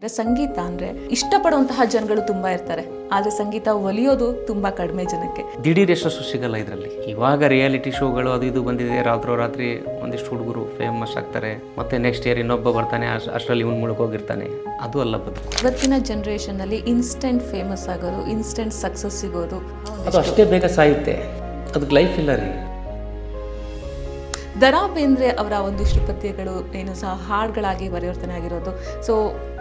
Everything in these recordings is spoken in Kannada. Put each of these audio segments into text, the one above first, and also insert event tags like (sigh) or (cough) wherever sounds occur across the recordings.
ಅಂದ್ರೆ ಸಂಗೀತ ಅಂದರೆ ಇಷ್ಟಪಡುವಂತಹ ಜನಗಳು ತುಂಬ ಇರ್ತಾರೆ. ಆದರೆ ಸಂಗೀತ ಒಲಿಯೋದು ತುಂಬ ಕಡಿಮೆ ಜನಕ್ಕೆ. ದಿಢೀರ್ ಯಶಸ್ಸು ಸಿಗಲ್ಲ ಇದರಲ್ಲಿ. ಇವಾಗ ರಿಯಾಲಿಟಿ ಶೋಗಳು ಅದು ಇದು ಬಂದಿದೆ ರಾತ್ರೋ ರಾತ್ರಿ ಒಂದಿಷ್ಟು ಹುಡುಗರು ಫೇಮಸ್ ಆಗ್ತಾರೆ ಮತ್ತೆ ನೆಕ್ಸ್ಟ್ ಇಯರ್ ಇನ್ನೊಬ್ಬ ಬರ್ತಾನೆ ಅಷ್ಟ್- ಅಷ್ಟರಲ್ಲಿ ಇವ್ನು ಮುಳುಗೋಗಿರ್ತಾನೆ ಅದು ಅಲ್ಲ ಬದುಕು ಇವತ್ತಿನ ಜನರೇಷನ್ ಅಲ್ಲಿ ಇನ್ಸ್ಟೆಂಟ್ ಫೇಮಸ್ ಆಗೋದು ಇನ್ಸ್ಟೆಂಟ್ ಸಕ್ಸಸ್ ಸಿಗೋದು. ಅದು ಅಷ್ಟೇ ಬೇಗ ಸಾಯುತ್ತೆ. ಅದಕ್ಕೆ ಲೈಫ್ ಇಲ್ಲ ರೀ. ದರಾ ಬೇಂದ್ರೆ ಅವರ ಒಂದಿಷ್ಟು ಪದ್ಯಗಳು ಏನು ಸಹ ಹಾಡುಗಳಾಗಿ ಪರಿವರ್ತನೆ ಆಗಿರೋದು. ಸೊ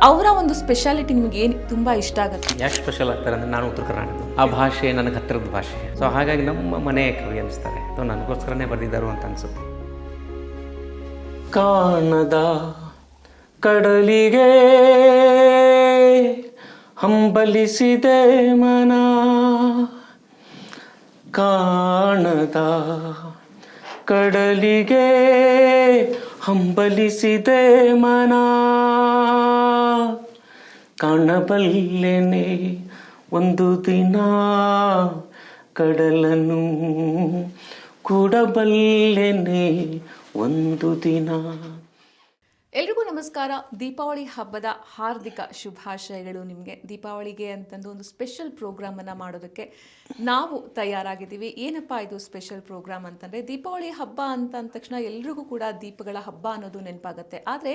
ಅವರ ಒಂದು ಸ್ಪೆಷಾಲಿಟಿ ನಿಮ್ಗೆ ಏನು ತುಂಬಾ ಇಷ್ಟ ಆಗುತ್ತೆ? ಯಾಕೆ ಸ್ಪೆಷಲ್ ಆಗ್ತಾರೆ ಅಂದರೆ ನಾನು ಉತ್ತರ ಕರ್ನಾಟಕ ಆ ಭಾಷೆ ನನಗೆ ಹತ್ತಿರದ ಭಾಷೆ. ಸೊ ಹಾಗಾಗಿ ನಮ್ಮ ಮನೆ ಕವಿ ಅನಿಸ್ತಾರೆ ಸೊ ನನಗೋಸ್ಕರನೇ ಬರೆದಿದ್ದಾರು ಅಂತ ಅನ್ಸುತ್ತೆ. ಕಾಣದ ಕಡಲಿಗೆ ಹಂಬಲಿಸಿದೆ ಮನ. ಕಾಣದ ಕಡಲಿಗೆ ಹಂಬಲಿಸಿದೆ ಮನ. ಕಾಣಬಲ್ಲೆನೆ ಒಂದು ದಿನ ಕಡಲನ್ನು ಕೂಡಬಲ್ಲೆನೆ ಒಂದು ದಿನ. ಎಲ್ರಿಗೂ ನಮಸ್ಕಾರ. ದೀಪಾವಳಿ ಹಬ್ಬದ ಹಾರ್ದಿಕ ಶುಭಾಶಯಗಳು ನಿಮಗೆ. ದೀಪಾವಳಿಗೆ ಅಂತಂದು ಒಂದು ಸ್ಪೆಷಲ್ ಪ್ರೋಗ್ರಾಮನ್ನು ಮಾಡೋದಕ್ಕೆ ನಾವು ತಯಾರಾಗಿದ್ದೀವಿ. ಏನಪ್ಪ ಇದು ಸ್ಪೆಷಲ್ ಪ್ರೋಗ್ರಾಮ್ ಅಂತಂದರೆ, ದೀಪಾವಳಿ ಹಬ್ಬ ಅಂತ ಅಂದ ತಕ್ಷಣ ಎಲ್ರಿಗೂ ಕೂಡ ದೀಪಗಳ ಹಬ್ಬ ಅನ್ನೋದು ನೆನಪಾಗುತ್ತೆ. ಆದರೆ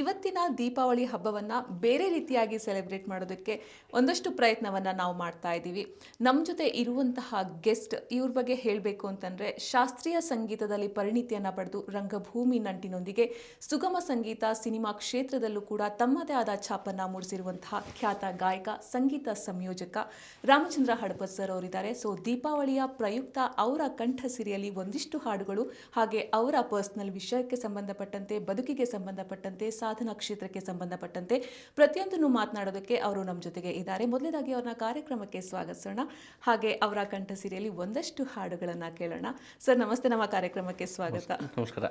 ಇವತ್ತಿನ ದೀಪಾವಳಿ ಹಬ್ಬವನ್ನು ಬೇರೆ ರೀತಿಯಾಗಿ ಸೆಲೆಬ್ರೇಟ್ ಮಾಡೋದಕ್ಕೆ ಒಂದಷ್ಟು ಪ್ರಯತ್ನವನ್ನು ನಾವು ಮಾಡ್ತಾ ಇದ್ದೀವಿ. ನಮ್ಮ ಜೊತೆ ಇರುವಂತಹ ಗೆಸ್ಟ್ ಇವ್ರ ಬಗ್ಗೆ ಹೇಳಬೇಕು ಅಂತಂದರೆ, ಶಾಸ್ತ್ರೀಯ ಸಂಗೀತದಲ್ಲಿ ಪರಿಣಿತಿಯನ್ನು ಪಡೆದು ರಂಗಭೂಮಿ ನಂಟಿನೊಂದಿಗೆ ಸುಗಮ ಸಂಗೀತ ಸಿನಿಮಾ ಕ್ಷೇತ್ರದಲ್ಲೂ ಕೂಡ ತಮ್ಮದೇ ಆದ ಛಾಪನ್ನ ಮೂಡಿಸಿರುವಂತಹ ಖ್ಯಾತ ಗಾಯಕ ಸಂಗೀತ ಸಂಯೋಜಕ ರಾಮಚಂದ್ರ ಹಡಪದ್ ಸರ್ ಅವರಿದ್ದಾರೆ. ಸೊ ದೀಪಾವಳಿಯ ಪ್ರಯುಕ್ತ ಅವರ ಕಂಠ ಸಿರಿಯಲ್ಲಿ ಒಂದಿಷ್ಟು ಹಾಡುಗಳು ಹಾಗೆ ಅವರ ಪರ್ಸನಲ್ ವಿಷಯಕ್ಕೆ ಸಂಬಂಧಪಟ್ಟಂತೆ ಬದುಕಿಗೆ ಸಂಬಂಧಪಟ್ಟಂತೆ ಸಾಧನಾ ಕ್ಷೇತ್ರಕ್ಕೆ ಸಂಬಂಧಪಟ್ಟಂತೆ ಪ್ರತಿಯೊಂದನ್ನು ಮಾತನಾಡೋದಕ್ಕೆ ಅವರು ನಮ್ಮ ಜೊತೆಗೆ ಇದ್ದಾರೆ. ಮೊದಲನೇದಾಗಿ ಅವ್ರನ್ನ ಕಾರ್ಯಕ್ರಮಕ್ಕೆ ಸ್ವಾಗತಿಸೋಣ. ಹಾಗೆ ಅವರ ಕಂಠ ಸಿರಿಯಲ್ಲಿ ಒಂದಷ್ಟು ಹಾಡುಗಳನ್ನು ಕೇಳೋಣ. ಸರ್ ನಮಸ್ತೆ. ನಮ್ಮ ಕಾರ್ಯಕ್ರಮಕ್ಕೆ ಸ್ವಾಗತ. ನಮಸ್ಕಾರ.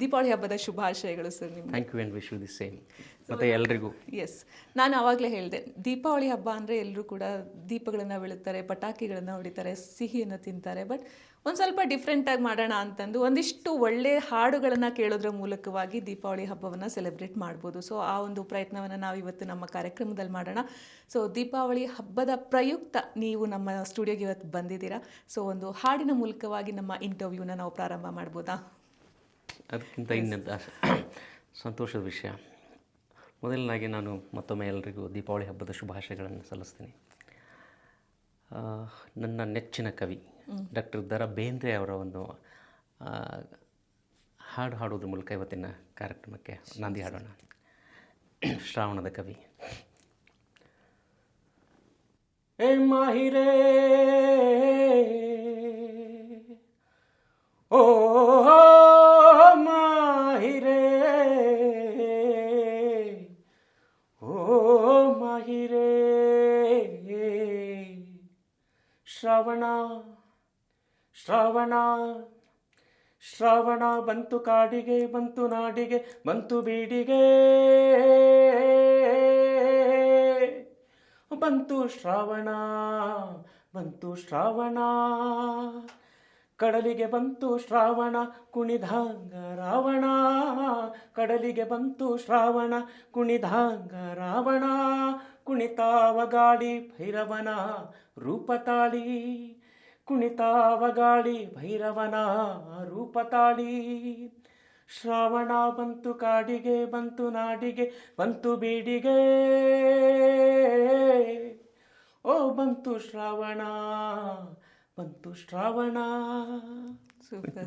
ದೀಪಾವಳಿ ಹಬ್ಬದ ಶುಭಾಶಯಗಳು ಸರ್ ನಿಮ್ಗೆ. Thank you and wish you the same ಮತ್ತು ಎಲ್ರಿಗೂ. ಎಸ್ ನಾನು ಆವಾಗಲೇ ಹೇಳಿದೆ ದೀಪಾವಳಿ ಹಬ್ಬ ಅಂದರೆ ಎಲ್ಲರೂ ಕೂಡ ದೀಪಗಳನ್ನು ಬೆಳುತ್ತಾರೆ ಪಟಾಕಿಗಳನ್ನು ಹೊಡಿತಾರೆ ಸಿಹಿಯನ್ನು ತಿಂತಾರೆ ಬಟ್ ಒಂದು ಸ್ವಲ್ಪ ಡಿಫ್ರೆಂಟಾಗಿ ಮಾಡೋಣ ಅಂತಂದು ಒಂದಿಷ್ಟು ಒಳ್ಳೆ ಹಾಡುಗಳನ್ನು ಕೇಳೋದ್ರ ಮೂಲಕವಾಗಿ ದೀಪಾವಳಿ ಹಬ್ಬವನ್ನು ಸೆಲೆಬ್ರೇಟ್ ಮಾಡ್ಬೋದು. ಸೊ ಆ ಒಂದು ಪ್ರಯತ್ನವನ್ನು ನಾವು ಇವತ್ತು ನಮ್ಮ ಕಾರ್ಯಕ್ರಮದಲ್ಲಿ ಮಾಡೋಣ. ಸೊ ದೀಪಾವಳಿ ಹಬ್ಬದ ಪ್ರಯುಕ್ತ ನೀವು ನಮ್ಮ ಸ್ಟುಡಿಯೋಗೆ ಇವತ್ತು ಬಂದಿದ್ದೀರಾ. ಸೊ ಒಂದು ಹಾಡಿನ ಮೂಲಕವಾಗಿ ನಮ್ಮ ಇಂಟರ್ವ್ಯೂನ ನಾವು ಪ್ರಾರಂಭ ಮಾಡ್ಬೋದಾ? ಅದಕ್ಕಿಂತ ಇನ್ನೊಂದು ಸಂತೋಷದ ವಿಷಯ. ಮೊದಲನಾಗಿ ನಾನು ಮತ್ತೊಮ್ಮೆ ಎಲ್ರಿಗೂ ದೀಪಾವಳಿ ಹಬ್ಬದ ಶುಭಾಶಯಗಳನ್ನು ಸಲ್ಲಿಸ್ತೀನಿ. ನನ್ನ ನೆಚ್ಚಿನ ಕವಿ ಡಾಕ್ಟರ್ ದರ ಬೇಂದ್ರೆ ಅವರ ಒಂದು ಆ, ಹಾಡು ಹಾಡೋದ್ರ ಮೂಲಕ ಇವತ್ತಿನ ಕಾರ್ಯಕ್ರಮಕ್ಕೆ ನಾಂದಿ ಹಾಡೋಣ. ಶ್ರಾವಣದ ಕವಿ. ಏ ಮಾಹಿರೇ ಓ ಶ್ರವಣ ಶ್ರವಣ ಶ್ರವಣ ಬಂತು ಕಾಡಿಗೆ, ಬಂತು ನಾಡಿಗೆ, ಬಂತು ಬೀಡಿಗೆ. ಬಂತು ಶ್ರಾವಣ ಬಂತು ಶ್ರಾವಣ. ಕಡಲಿಗೆ ಬಂತು ಶ್ರಾವಣ, ಕುಣಿದಾಂಗ ರಾವಣ. ಕಡಲಿಗೆ ಬಂತು ಶ್ರಾವಣ, ಕುಣಿದಾಂಗ ರಾವಣ. ಕುಣಿತಾವ ಗಾಡಿ ಭೈರವನ ರೂಪತಾಳಿ. ಕುಣಿತಾವ ಗಾಳಿ ಭೈರವನ ರೂಪತಾಳಿ. ಶ್ರಾವಣ ಬಂತು ಕಾಡಿಗೆ, ಬಂತು ನಾಡಿಗೆ, ಬಂತು ಬೀಡಿಗೆ. ಓ, ಬಂತು ಶ್ರಾವಣ ಬಂತು ಶ್ರಾವಣ. ಸೂಪರ್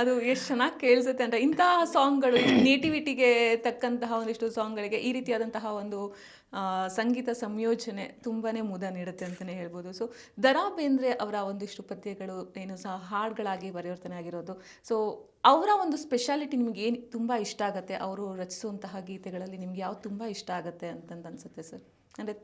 ಅದು ಎಷ್ಟು ಚೆನ್ನಾಗಿ ಕೇಳಿಸುತ್ತೆ ಅಂದರೆ ಇಂತಹ ಸಾಂಗ್ಗಳು ನೇಟಿವಿಟಿಗೆ ತಕ್ಕಂತಹ ಒಂದಿಷ್ಟು ಸಾಂಗ್ಗಳಿಗೆ ಈ ರೀತಿಯಾದಂತಹ ಒಂದು ಸಂಗೀತ ಸಂಯೋಜನೆ ತುಂಬಾ ಮುದ ನೀಡುತ್ತೆ ಅಂತಲೇ ಹೇಳ್ಬೋದು. ಸೊ ದರಾ ಬೇಂದ್ರೆ ಅವರ ಒಂದಿಷ್ಟು ಪದ್ಯಗಳು ಏನು ಸಹ ಹಾಡುಗಳಾಗಿ ಪರಿವರ್ತನೆ ಆಗಿರೋದು. ಸೊ ಅವರ ಒಂದು ಸ್ಪೆಷಾಲಿಟಿ ನಿಮ್ಗೆ ಏನು ತುಂಬ ಇಷ್ಟ ಆಗುತ್ತೆ? ಅವರು ರಚಿಸುವಂತಹ ಗೀತೆಗಳಲ್ಲಿ ನಿಮ್ಗೆ ಯಾವ್ದು ತುಂಬ ಇಷ್ಟ ಆಗುತ್ತೆ ಅಂತಂದು ಅನ್ಸುತ್ತೆ ಸರ್ ಅಂದರೆ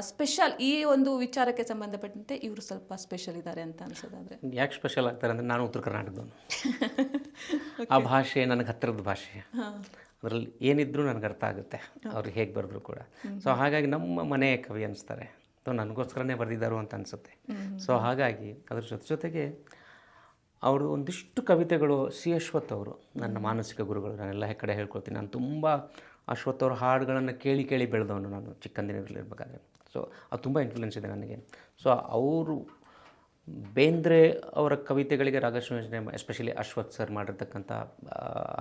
ಸ್ಪೆಷಲ್ ಈ ಒಂದು ವಿಚಾರಕ್ಕೆ ಸಂಬಂಧಪಟ್ಟಂತೆ ಇವರು ಸ್ವಲ್ಪ ಸ್ಪೆಷಲ್ ಇದ್ದಾರೆ ಅಂತ ಅನ್ಸೋದಾದ್ರೆ. ಯಾಕೆ ಸ್ಪೆಷಲ್ ಆಗ್ತಾರೆ ಅಂದರೆ ನಾನು ಉತ್ತರ ಕರ್ನಾಟಕದವನು. (laughs) ಆ ಭಾಷೆ ನನಗೆ ಹತ್ತಿರದ ಭಾಷೆ. ಅದರಲ್ಲಿ ಏನಿದ್ರೂ ನನಗೆ ಅರ್ಥ ಆಗುತ್ತೆ. ಅವ್ರು ಹೇಗೆ ಬರೆದ್ರು ಕೂಡ. ಸೊ ಹಾಗಾಗಿ ನಮ್ಮ ಮನೆಯ ಕವಿ ಅನಿಸ್ತಾರೆ. ಸೊ ನನಗೋಸ್ಕರನೇ ಬರೆದಿದ್ದಾರು ಅಂತ ಅನಿಸುತ್ತೆ. ಸೊ ಹಾಗಾಗಿ ಅದ್ರ ಜೊತೆ ಜೊತೆಗೆ ಅವರು ಒಂದಿಷ್ಟು ಕವಿತೆಗಳು ಸಿ ಅಶ್ವಥ್ ಅವರು ನನ್ನ ಮಾನಸಿಕ ಗುರುಗಳು ನಾನೆಲ್ಲ ಕಡೆ ಹೇಳ್ಕೊಳ್ತೀನಿ. ನಾನು ತುಂಬ ಅಶ್ವಥ್ ಅವ್ರ ಹಾಡುಗಳನ್ನು ಕೇಳಿ ಕೇಳಿ ಬೆಳೆದವನು ನಾನು ಚಿಕ್ಕಂದಿನಲ್ಲಿರ್ಬೇಕಾದ್ರೆ ಸೊ ಅದು ತುಂಬ ಇನ್ಫ್ಲುಯೆನ್ಸ್ ಇದೆ ನನಗೆ. ಸೊ ಅವರು ಬೇಂದ್ರೆ ಅವರ ಕವಿತೆಗಳಿಗೆ ರಾಗಸಂಯೋಜನೆ ಎಸ್ಪೆಷಲಿ ಅಶ್ವಥ್ ಸರ್ ಮಾಡಿರ್ತಕ್ಕಂಥ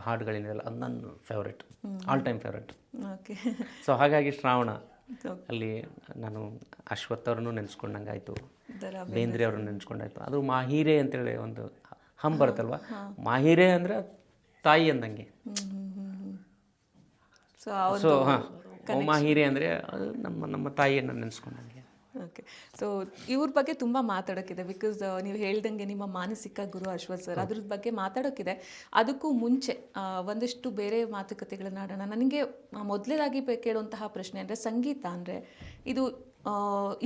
ಹಾಡುಗಳೇನಿರಲ್ಲ ಅದು ನನ್ನ favourite all time favourite okay so ಹಾಗಾಗಿ ಶ್ರಾವಣ (laughs) ಅಲ್ಲಿ ನಾನು ಅಶ್ವಥ್ ಅವ್ರನ್ನೂ ನೆನೆಸ್ಕೊಂಡಂಗೆ ಆಯಿತು ದರ ಬೇಂದ್ರೆ ಅವ್ರನ್ನ ನೆನೆಸ್ಕೊಂಡಾಯ್ತು. ಅದು ಮಾಹಿರೆ ಅಂತೇಳಿ ಒಂದು ಹಮ್ ಬರುತ್ತಲ್ವ? ಮಾಹಿರೆ ಅಂದ್ರೆ ತಾಯಿ ಅಂದಂಗೆ. ಸೊ ಹಾಂ. ಮಾಹಿರೆ ಅಂದ್ರೆ ಅದು ನಮ್ಮ ನಮ್ಮ ತಾಯಿಯನ್ನು ನೆನೆಸ್ಕೊಂಡಂಗೆ. ಓಕೆ ಸೊ ಇವ್ರ ಬಗ್ಗೆ ತುಂಬ ಮಾತಾಡೋಕ್ಕಿದೆ ಬಿಕಾಸ್ ನೀವು ಹೇಳ್ದಂಗೆ ನಿಮ್ಮ ಮಾನಸಿಕ ಗುರು ಅಶ್ವಥ್ ಸರ್ ಅದ್ರ ಬಗ್ಗೆ ಮಾತಾಡೋಕ್ಕಿದೆ ಅದಕ್ಕೂ ಮುಂಚೆ ಒಂದಷ್ಟು ಬೇರೆ ಮಾತುಕತೆಗಳನ್ನ ಆಡೋಣ. ನನಗೆ ಮೊದಲೇದಾಗಿ ಕೇಳುವಂತಹ ಪ್ರಶ್ನೆ ಅಂದರೆ ಸಂಗೀತ ಅಂದರೆ ಇದು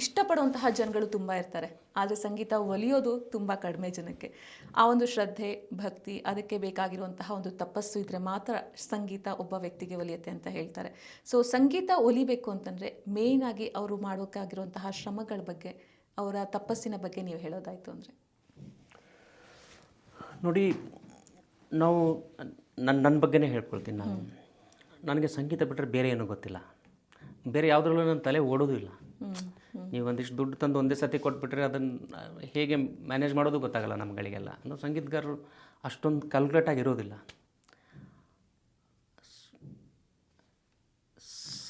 ಇಷ್ಟಪಡುವಂತಹ ಜನಗಳು ತುಂಬ ಇರ್ತಾರೆ. ಆದರೆ ಸಂಗೀತ ಒಲಿಯೋದು ತುಂಬ ಕಡಿಮೆ ಜನಕ್ಕೆ. ಆ ಒಂದು ಶ್ರದ್ಧೆ ಭಕ್ತಿ ಅದಕ್ಕೆ ಬೇಕಾಗಿರುವಂತಹ ಒಂದು ತಪಸ್ಸು ಇದ್ದರೆ ಮಾತ್ರ ಸಂಗೀತ ಒಬ್ಬ ವ್ಯಕ್ತಿಗೆ ಒಲಿಯುತ್ತೆ ಅಂತ ಹೇಳ್ತಾರೆ. ಸೊ ಸಂಗೀತ ಒಲಿಬೇಕು ಅಂತಂದರೆ ಮೇಯ್ನ್ ಆಗಿ ಅವರು ಮಾಡೋಕ್ಕಾಗಿರುವಂತಹ ಶ್ರಮಗಳ ಬಗ್ಗೆ ಅವರ ತಪಸ್ಸಿನ ಬಗ್ಗೆ ನೀವು ಹೇಳೋದಾಯಿತು ಅಂದರೆ. ನೋಡಿ ನಾವು ನನ್ನ ನನ್ನ ಬಗ್ಗೆನೇ ಹೇಳ್ಕೊಳ್ತೀನಿ ನಾನು. ನನಗೆ ಸಂಗೀತ ಬಿಟ್ಟರೆ ಬೇರೆ ಏನೂ ಗೊತ್ತಿಲ್ಲ. ಬೇರೆ ಯಾವುದ್ರಲ್ಲೂ ನನ್ನ ತಲೆ ಓಡೋದು ಇಲ್ಲ. ನೀವು ಒಂದಿಷ್ಟು ದುಡ್ಡು ತಂದು ಒಂದೇ ಸತಿ ಕೊಟ್ಬಿಟ್ರೆ ಅದನ್ನು ಹೇಗೆ ಮ್ಯಾನೇಜ್ ಮಾಡೋದು ಗೊತ್ತಾಗಲ್ಲ ನಮ್ಗಳಿಗೆಲ್ಲ. ಅಂದರೆ ಸಂಗೀತಗಾರರು ಅಷ್ಟೊಂದು ಕ್ಯಾಲ್ಕುಲೇಟ್ ಆಗಿರೋದಿಲ್ಲ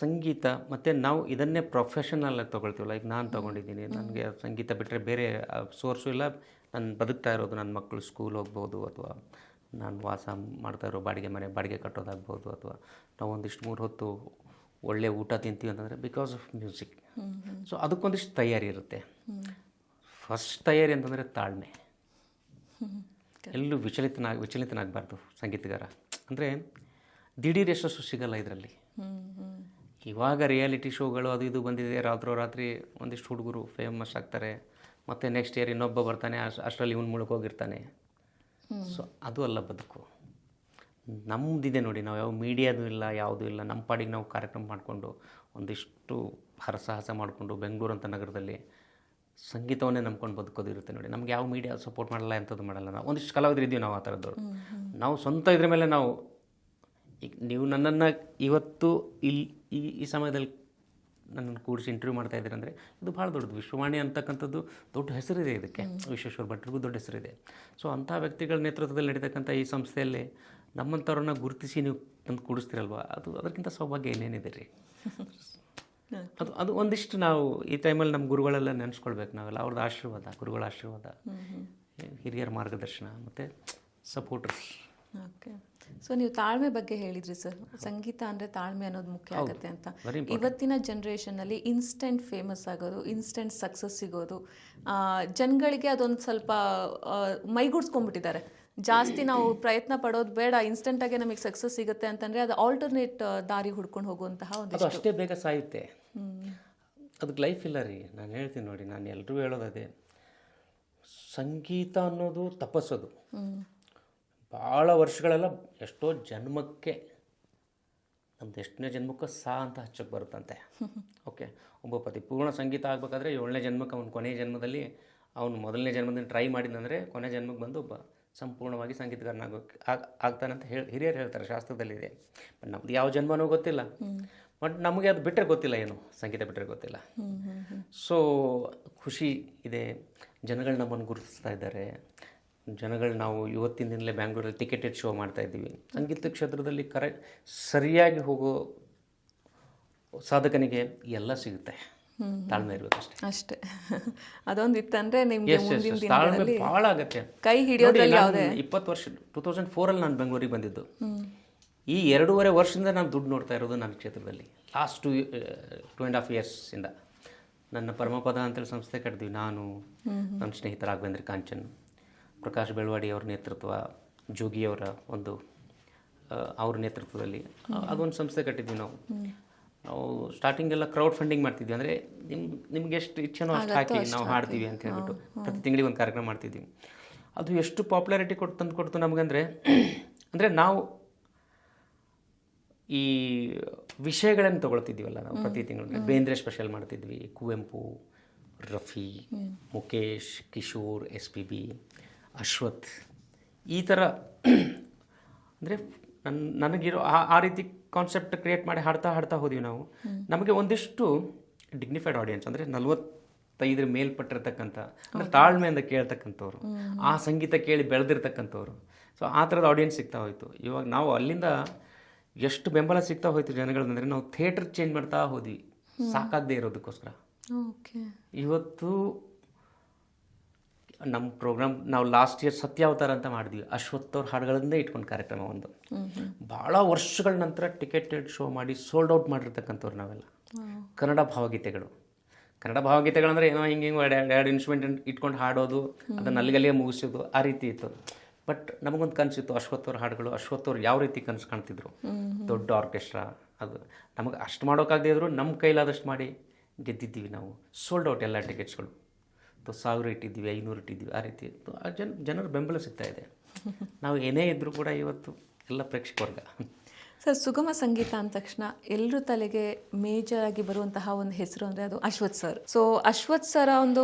ಸಂಗೀತ ಮತ್ತು ನಾವು ಇದನ್ನೇ ಪ್ರೊಫೆಷನಲ್ಲಾಗಿ ತೊಗೊಳ್ತೀವಲ್ಲ. ಈಗ ನಾನು ತೊಗೊಂಡಿದ್ದೀನಿ. ನನಗೆ ಸಂಗೀತ ಬಿಟ್ಟರೆ ಬೇರೆ ಸೋರ್ಸು ಇಲ್ಲ. ನಾನು ಬದುಕ್ತಾ ಇರೋದು ನನ್ನ ಮಕ್ಕಳು ಸ್ಕೂಲ್ ಹೋಗ್ಬೋದು ಅಥವಾ ನಾನು ವಾಸ ಮಾಡ್ತಾ ಇರೋ ಬಾಡಿಗೆ ಮನೆ, ಬಾಡಿಗೆ ಕಟ್ಟೋದಾಗ್ಬೋದು ಅಥವಾ ನಾವು ಒಂದಿಷ್ಟು ಮೂರು ಹೊತ್ತು ಒಳ್ಳೆ ಊಟ ತಿಂತೀವಿ ಅಂತಂದರೆ ಬಿಕಾಸ್ ಆಫ್ ಮ್ಯೂಸಿಕ್ ಸೊ ಅದಕ್ಕೊಂದಿಷ್ಟು ತಯಾರಿ ಇರುತ್ತೆ. ಫಸ್ಟ್ ತಯಾರಿ ಅಂತಂದರೆ ತಾಳ್ಮೆ. ಎಲ್ಲೂ ವಿಚಲಿತನಾಗ ವಿಚಲಿತನಾಗಬಾರ್ದು ಸಂಗೀತಗಾರ. ಅಂದರೆ ದಿಢೀರ್ ಯಶಸ್ಸು ಸಿಗಲ್ಲ ಇದರಲ್ಲಿ. ಇವಾಗ ರಿಯಾಲಿಟಿ ಶೋಗಳು ಅದು ಇದು ಬಂದಿದೆ. ರಾತ್ರೋ ರಾತ್ರಿ ಒಂದಿಷ್ಟು ಹುಡುಗರು ಫೇಮಸ್ ಆಗ್ತಾರೆ. ಮತ್ತು ನೆಕ್ಸ್ಟ್ ಇಯರ್ ಇನ್ನೊಬ್ಬ ಬರ್ತಾನೆ ಅಷ್ಟು ಅಷ್ಟರಲ್ಲಿ ಇವನು ಮುಳುಗೋಗಿರ್ತಾನೆ ಸೊ ಅದು ಅಲ್ಲ ಬದುಕು. ನಮ್ಮದಿದೆ ನೋಡಿ ನಾವು ಯಾವ ಮೀಡಿಯಾದು ಇಲ್ಲ ಯಾವುದೂ ಇಲ್ಲ ನಮ್ಮ ಪಾಡಿಗೆ ನಾವು ಕಾರ್ಯಕ್ರಮ ಮಾಡಿಕೊಂಡು ಒಂದಿಷ್ಟು ಹರಸಾಹಸ ಮಾಡಿಕೊಂಡು ಬೆಂಗಳೂರು ಅಂತ ನಗರದಲ್ಲಿ ಸಂಗೀತವನ್ನೇ ನಂಬ್ಕೊಂಡು ಬದುಕೋದಿರುತ್ತೆ ನೋಡಿ. ನಮ್ಗೆ ಯಾವ ಮೀಡಿಯಾ ಸಪೋರ್ಟ್ ಮಾಡಲ್ಲ ಎಂಥದ್ದು ಮಾಡಲ್ಲ ನಾವು. ಒಂದಿಷ್ಟು ಕಲಾವಿದ್ರು ಇದ್ದೀವಿ ನಾವು ಆ ಥರದ್ದವ್ರು ನಾವು ಸ್ವಂತ ಇದ್ರ ಮೇಲೆ ನಾವು ಈಗ ನೀವು ನನ್ನನ್ನು ಇವತ್ತು ಇಲ್ಲಿ ಈ ಈ ಸಮಯದಲ್ಲಿ ನನ್ನನ್ನು ಕೂಡಿಸಿ ಇಂಟರ್ವ್ಯೂ ಮಾಡ್ತಾ ಇದ್ದೀರಿ ಅಂದರೆ ಇದು ಭಾಳ ದೊಡ್ಡದು. ವಿಶ್ವವಾಣಿ ಅಂತಕ್ಕಂಥದ್ದು ದೊಡ್ಡ ಹೆಸರಿದೆ ಇದಕ್ಕೆ. ವಿಶ್ವೇಶ್ವರ ಭಟ್ರಿಗೂ ದೊಡ್ಡ ಹೆಸರಿದೆ. ಸೊ ಅಂಥ ವ್ಯಕ್ತಿಗಳ ನೇತೃತ್ವದಲ್ಲಿ ನಡೀತಕ್ಕಂಥ ಈ ಸಂಸ್ಥೆಯಲ್ಲಿ ನಮ್ಮಂಥವ್ರನ್ನ ಗುರುತಿಸಿ ನೀವು ತಂದು ಕೂಡಿಸ್ತೀರಲ್ವ? ಅದು ಅದಕ್ಕಿಂತ ಸೌಭಾಗ್ಯ ಏನೇನಿದೆ ರೀ? (laughs) ಅದು ಅದು ಒಂದಿಷ್ಟು ನಾವು ಈ ಟೈಮಲ್ಲಿ ನಮ್ಮ ಗುರುಗಳೆಲ್ಲ ನೆನೆಸ್ಕೊಳ್ಬೇಕು ನಾವೆಲ್ಲ. ಅವ್ರದ್ದು ಆಶೀರ್ವಾದ ಗುರುಗಳ ಆಶೀರ್ವಾದ. ಹಿರಿಯರ ಮಾರ್ಗದರ್ಶನ ಮತ್ತು ಸಪೋರ್ಟರ್ಸ್ ಓಕೆ ಸೊ ನೀವು ತಾಳ್ಮೆ ಬಗ್ಗೆ ಹೇಳಿದ್ರಿ ಸರ್. ಸಂಗೀತ ಅಂದರೆ ತಾಳ್ಮೆ ಅನ್ನೋದು ಮುಖ್ಯ ಆಗುತ್ತೆ ಅಂತ. ಇವತ್ತಿನ ಜನ್ರೇಷನಲ್ಲಿ ಇನ್ಸ್ಟೆಂಟ್ ಫೇಮಸ್ ಆಗೋದು ಇನ್ಸ್ಟೆಂಟ್ ಸಕ್ಸಸ್ ಸಿಗೋದು ಜನಗಳಿಗೆ ಅದೊಂದು ಸ್ವಲ್ಪ ಮೈಗೂಡ್ಸ್ಕೊಂಡ್ಬಿಟ್ಟಿದ್ದಾರೆ. ಜಾಸ್ತಿ ನಾವು ಪ್ರಯತ್ನ ಪಡೋದು ಬೇಡ ಇನ್ಸ್ಟೆಂಟಾಗೆ ನಮಗೆ ಸಕ್ಸಸ್ ಸಿಗುತ್ತೆ ಅಂತಂದ್ರೆ ಅದು ಆಲ್ಟರ್ನೇಟ್ ದಾರಿ ಹುಡ್ಕೊಂಡು ಹೋಗುವಂತಹ ಒಂದು ಅಷ್ಟೇ ಬೇಗ ಸಾಯುತ್ತೆ. ಅದಕ್ಕೆ ಲೈಫ್ ಇಲ್ಲ ರೀ. ನಾನು ಹೇಳ್ತೀನಿ ನೋಡಿ ನಾನು ಎಲ್ಲರೂ ಹೇಳೋದು ಅದೇ. ಸಂಗೀತ ಅನ್ನೋದು ತಪಸ್ಸದು. ಭಾಳ ವರ್ಷಗಳೆಲ್ಲ ಎಷ್ಟೋ ಜನ್ಮಕ್ಕೆ ನಮ್ದು ಎಷ್ಟನೇ ಜನ್ಮಕ್ಕೆ ಸಾ ಅಂತ ಹಚ್ಚಕ್ಕೆ ಬರುತ್ತಂತೆ. (laughs) ಓಕೆ ಒಬ್ಬ ಪತಿ ಪೂರ್ಣ ಸಂಗೀತ ಆಗಬೇಕಾದ್ರೆ ಏಳನೇ ಜನ್ಮಕ್ಕೆ ಅವನು ಕೊನೆಯ ಜನ್ಮದಲ್ಲಿ ಅವನು ಮೊದಲನೇ ಜನ್ಮದಲ್ಲಿ ಟ್ರೈ ಮಾಡಿದಂದರೆ ಕೊನೆ ಜನ್ಮಕ್ಕೆ ಬಂದು ಒಬ್ಬ ಸಂಪೂರ್ಣವಾಗಿ ಸಂಗೀತಗಾರನಾಗೋಕ್ಕೆ ಆಗ್ ಆಗ್ತಾನೆ ಅಂತ ಹೇಳಿ ಹಿರಿಯರು ಹೇಳ್ತಾರೆ ಶಾಸ್ತ್ರದಲ್ಲಿದೆ. ಬಟ್ ನಮ್ದು ಯಾವ ಜನ್ಮನೂ ಗೊತ್ತಿಲ್ಲ. ಬಟ್ ನಮಗೆ ಅದು ಬಿಟ್ಟರೆ ಗೊತ್ತಿಲ್ಲ ಏನು ಸಂಗೀತ ಬಿಟ್ಟರೆ ಗೊತ್ತಿಲ್ಲ. ಸೊ ಖುಷಿ ಇದೆ. ಜನಗಳು ನಮ್ಮನ್ನು ಗುರುತಿಸ್ತಾ ಇದ್ದಾರೆ. ಜನಗಳು ನಾವು ಇವತ್ತಿನ ದಿನಲೇ ಬ್ಯಾಂಗ್ಳೂರಲ್ಲಿ ಟಿಕೆಟೆಡ್ ಶೋ ಮಾಡ್ತಾ ಇದ್ದೀವಿ. ಸಂಗೀತ ಕ್ಷೇತ್ರದಲ್ಲಿ ಕರೆಕ್ಟ್ ಸರಿಯಾಗಿ ಹೋಗೋ ಸಾಧಕನಿಗೆ ಎಲ್ಲ ಸಿಗುತ್ತೆ. ತಾಳ್ಮೆ ಇರಬೇಕು ಅಷ್ಟೇ. ಅಷ್ಟೇ ಅದೊಂದು ಇತ್ತಂದ್ರೆ ನಿಮ್ಗೆ ಎಸ್ ಮುಂದಿನ ಎಸ್ ತಾಳ್ಮೆ ದಿನಗಳಲ್ಲಿ ಭಾಳ ಆಗತ್ತೆ. ಕೈ ಹಿಡಿಯೋದ್ರಲ್ಲಿ ಯಾವುದೇ ಇಪ್ಪತ್ತು ವರ್ಷ ಟೂ ತೌಸಂಡ್ ಫೋರಲ್ಲಿ ನಾನು ಬೆಂಗಳೂರಿಗೆ ಬಂದಿದ್ದು. ಈ ಎರಡೂವರೆ ವರ್ಷದಿಂದ ನಾನು ದುಡ್ಡು ನೋಡ್ತಾ ಇರೋದು ನನ್ನ ಕ್ಷೇತ್ರದಲ್ಲಿ. Last two two and half ಇಂದ. ನನ್ನ ಪರಮಪದ ಅಂತೇಳಿ ಸಂಸ್ಥೆ ಕಟ್ಟಿದ್ವಿ. ನಾನು ನನ್ನ ಸ್ನೇಹಿತ ರಾಘವೇಂದ್ರ ಕಾಂಚನ್ ಪ್ರಕಾಶ್ ಬೆಳವಾಡಿ ಅವ್ರ ನೇತೃತ್ವ ಜೋಗಿಯವರ ಒಂದು ಆ, ಅವ್ರ ನೇತೃತ್ವದಲ್ಲಿ ಆ, ಅದೊಂದು ಸಂಸ್ಥೆ ಕಟ್ಟಿದ್ವಿ ನಾವು. ನಾವು ಸ್ಟಾರ್ಟಿಂಗ್ ಎಲ್ಲ ಕ್ರೌಡ್ ಫಂಡಿಂಗ್ ಮಾಡ್ತಿದ್ವಿ. ಅಂದರೆ ನಿಮ್ ನಿಮ್ಗೆ ಎಷ್ಟು ಇಚ್ಛೆನೋ ಅಷ್ಟು ಹಾಕಿ ನಾವು ಹಾಡ್ತೀವಿ ಅಂತ ಹೇಳ್ಬಿಟ್ಟು ಪ್ರತಿ ತಿಂಗಳಿಗೆ ಒಂದು ಕಾರ್ಯಕ್ರಮ ಮಾಡ್ತಿದ್ವಿ. ಅದು ಎಷ್ಟು ಪಾಪ್ಯುಲಾರಿಟಿ ಕೊಟ್ಟು ತಂದು ಕೊಡ್ತು ನಮಗಂದರೆ ಅಂದರೆ (clears throat) ನಾವು ಈ ವಿಷಯಗಳನ್ನು ತಗೊಳ್ತಿದ್ದೀವಲ್ಲ ನಾವು ಪ್ರತಿ ತಿಂಗಳು. ಬೇಂದ್ರೆ ಸ್ಪೆಷಲ್ ಮಾಡ್ತಿದ್ವಿ. Kuvempu Rafi Mukesh Kishore S P B Ashwath. ಈ ಥರ ಅಂದರೆ ನನ್ನ ನನಗಿರೋ ಆ ಆ ರೀತಿ ಕಾನ್ಸೆಪ್ಟ್ ಕ್ರಿಯೇಟ್ ಮಾಡಿ ಹಾಡ್ತಾ ಹಾಡ್ತಾ ಹೋದ್ವಿ ನಾವು. ನಮಗೆ ಒಂದಿಷ್ಟು ಡಿಗ್ನಿಫೈಡ್ ಆಡಿಯನ್ಸ್ ಅಂದರೆ ನಲವತ್ತೈದರ ಮೇಲ್ಪಟ್ಟಿರ್ತಕ್ಕಂಥ ಅಂದರೆ ತಾಳ್ಮೆಯಿಂದ ಕೇಳ್ತಕ್ಕಂಥವ್ರು ಆ ಸಂಗೀತ ಕೇಳಿ ಬೆಳೆದಿರ್ತಕ್ಕಂಥವ್ರು. ಸೊ ಆ ಥರದ ಆಡಿಯನ್ಸ್ ಸಿಗ್ತಾ ಹೋಯಿತು. ಇವಾಗ ನಾವು ಅಲ್ಲಿಂದ ಎಷ್ಟು ಬೆಂಬಲ ಸಿಗ್ತಾ ಹೋಯ್ತು ಜನಗಳಂದರೆ ನಾವು ಥಿಯೇಟರ್ ಚೇಂಜ್ ಮಾಡ್ತಾ ಹೋದ್ವಿ. ಸಾಕಾಗದೇ ಇರೋದಕ್ಕೋಸ್ಕರ. ಓಕೆ. ಇವತ್ತು ನಮ್ಮ ಪ್ರೋಗ್ರಾಮ್ ನಾವು ಲಾಸ್ಟ್ ಇಯರ್ ಸತ್ಯಾವತಾರ ಅಂತ ಮಾಡಿದ್ವಿ. ಅಶ್ವಥ್ ಅವ್ರ ಹಾಡುಗಳನ್ನೇ ಇಟ್ಕೊಂಡು ಕಾರ್ಯಕ್ರಮ ಒಂದು. ಭಾಳ ವರ್ಷಗಳ ನಂತರ ಟಿಕೆಟೆಡ್ ಶೋ ಮಾಡಿ ಸೋಲ್ಡ್ ಔಟ್ ಮಾಡಿರ್ತಕ್ಕಂಥವ್ರು ನಾವೆಲ್ಲ. ಕನ್ನಡ ಭಾವಗೀತೆಗಳು. ಕನ್ನಡ ಭಾವಗೀತೆಗಳಂದ್ರೆ ಏನೋ ಹಿಂಗೆ ಹಿಂಗೆ ಎರಡು ಎರಡು ಇನ್ಸ್ಟ್ರೂಮೆಂಟ್ ಇಟ್ಕೊಂಡು ಹಾಡೋದು, ಅದನ್ನು ಅಲ್ಲಿಗಲ್ಲಿಗೆ ಮುಗಿಸೋದು, ಆ ರೀತಿ ಇತ್ತು. ಬಟ್ ನಮಗೊಂದು ಕನಸಿತ್ತು ಅಶ್ವಥ್ ಅವ್ರ ಹಾಡುಗಳು, ಅಶ್ವಥ್ ಅವ್ರು ಯಾವ ರೀತಿ ಕನಸು ಕಾಣ್ತಿದ್ರು. ದೊಡ್ಡ ಆರ್ಕೆಸ್ಟ್ರಾ ಅದು. ನಮಗೆ ಅಷ್ಟು ಮಾಡೋಕ್ಕಾಗದೇ ಇದ್ರು ನಮ್ಮ ಕೈಲಾದಷ್ಟು ಮಾಡಿ ಗೆದ್ದಿದ್ದೀವಿ ನಾವು. ಸೋಲ್ಡ್ ಔಟ್ ಎಲ್ಲ ಟಿಕೆಟ್ಸ್ಗಳು ಅಥವಾ ಸಾವಿರ ಇಟ್ಟಿದ್ದೀವಿ, ಐನೂರು ಇಟ್ಟಿದ್ದೀವಿ, ಆ ರೀತಿ. ಆ ಜನ, ಜನರ ಬೆಂಬಲ ಸಿಗ್ತಾ ಇದೆ. ನಾವು ಏನೇ ಇದ್ದರೂ ಕೂಡ ಇವತ್ತು ಎಲ್ಲ ಪ್ರೇಕ್ಷಕ ವರ್ಗ ಸರ್, ಸುಗಮ ಸಂಗೀತ ಅಂದ ತಕ್ಷಣ ಎಲ್ಲರೂ ತಲೆಗೆ ಮೇಜರ್ ಆಗಿ ಬರುವಂತಹ ಒಂದು ಹೆಸರು ಅಂದರೆ ಅದು Ashwath sir. So Ashwath sir ಒಂದು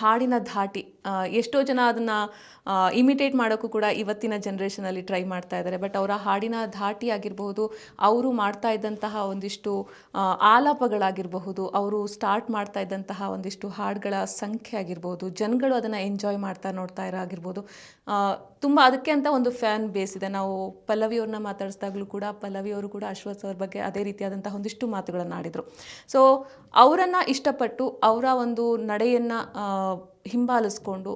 ಹಾಡಿನ ಧಾಟಿ. ಎಷ್ಟೋ ಜನ ಅದನ್ನು ಇಮಿಟೇಟ್ ಮಾಡೋಕ್ಕೂ ಕೂಡ ಇವತ್ತಿನ ಜನ್ರೇಷನಲ್ಲಿ ಟ್ರೈ ಮಾಡ್ತಾ ಇದ್ದಾರೆ. ಬಟ್ ಅವರ ಹಾಡಿನ ಧಾಟಿ ಆಗಿರಬಹುದು, ಅವರು ಮಾಡ್ತಾ ಇದ್ದಂತಹ ಒಂದಿಷ್ಟು ಆಲಾಪಗಳಾಗಿರಬಹುದು, ಅವರು ಸ್ಟಾರ್ಟ್ ಮಾಡ್ತಾ ಇದ್ದಂತಹ ಒಂದಿಷ್ಟು ಹಾಡುಗಳ ಸಂಖ್ಯೆ ಆಗಿರ್ಬೋದು ಜನಗಳು ಅದನ್ನು ಎಂಜಾಯ್ ಮಾಡ್ತಾ ನೋಡ್ತಾ ಇರೋ ಆಗಿರ್ಬೋದು. ತುಂಬ ಅದಕ್ಕೆ ಅಂತ ಒಂದು ಫ್ಯಾನ್ ಬೇಸ್ ಇದೆ. ನಾವು ಪಲ್ಲವಿಯವ್ರನ್ನ ಮಾತಾಡಿಸಿದಾಗಲೂ ಕೂಡ ಪಲ್ಲವಿಯವರು ಕೂಡ ಅಶ್ವಥ್ ಅವ್ರ ಬಗ್ಗೆ ಅದೇ ರೀತಿಯಾದಂತಹ ಒಂದಿಷ್ಟು ಮಾತುಗಳನ್ನು ಆಡಿದರು. ಸೊ ಅವರನ್ನು ಇಷ್ಟಪಟ್ಟು ಅವರ ಒಂದು ನಡೆಯನ್ನು ಹಿಂಬಾಲಿಸ್ಕೊಂಡು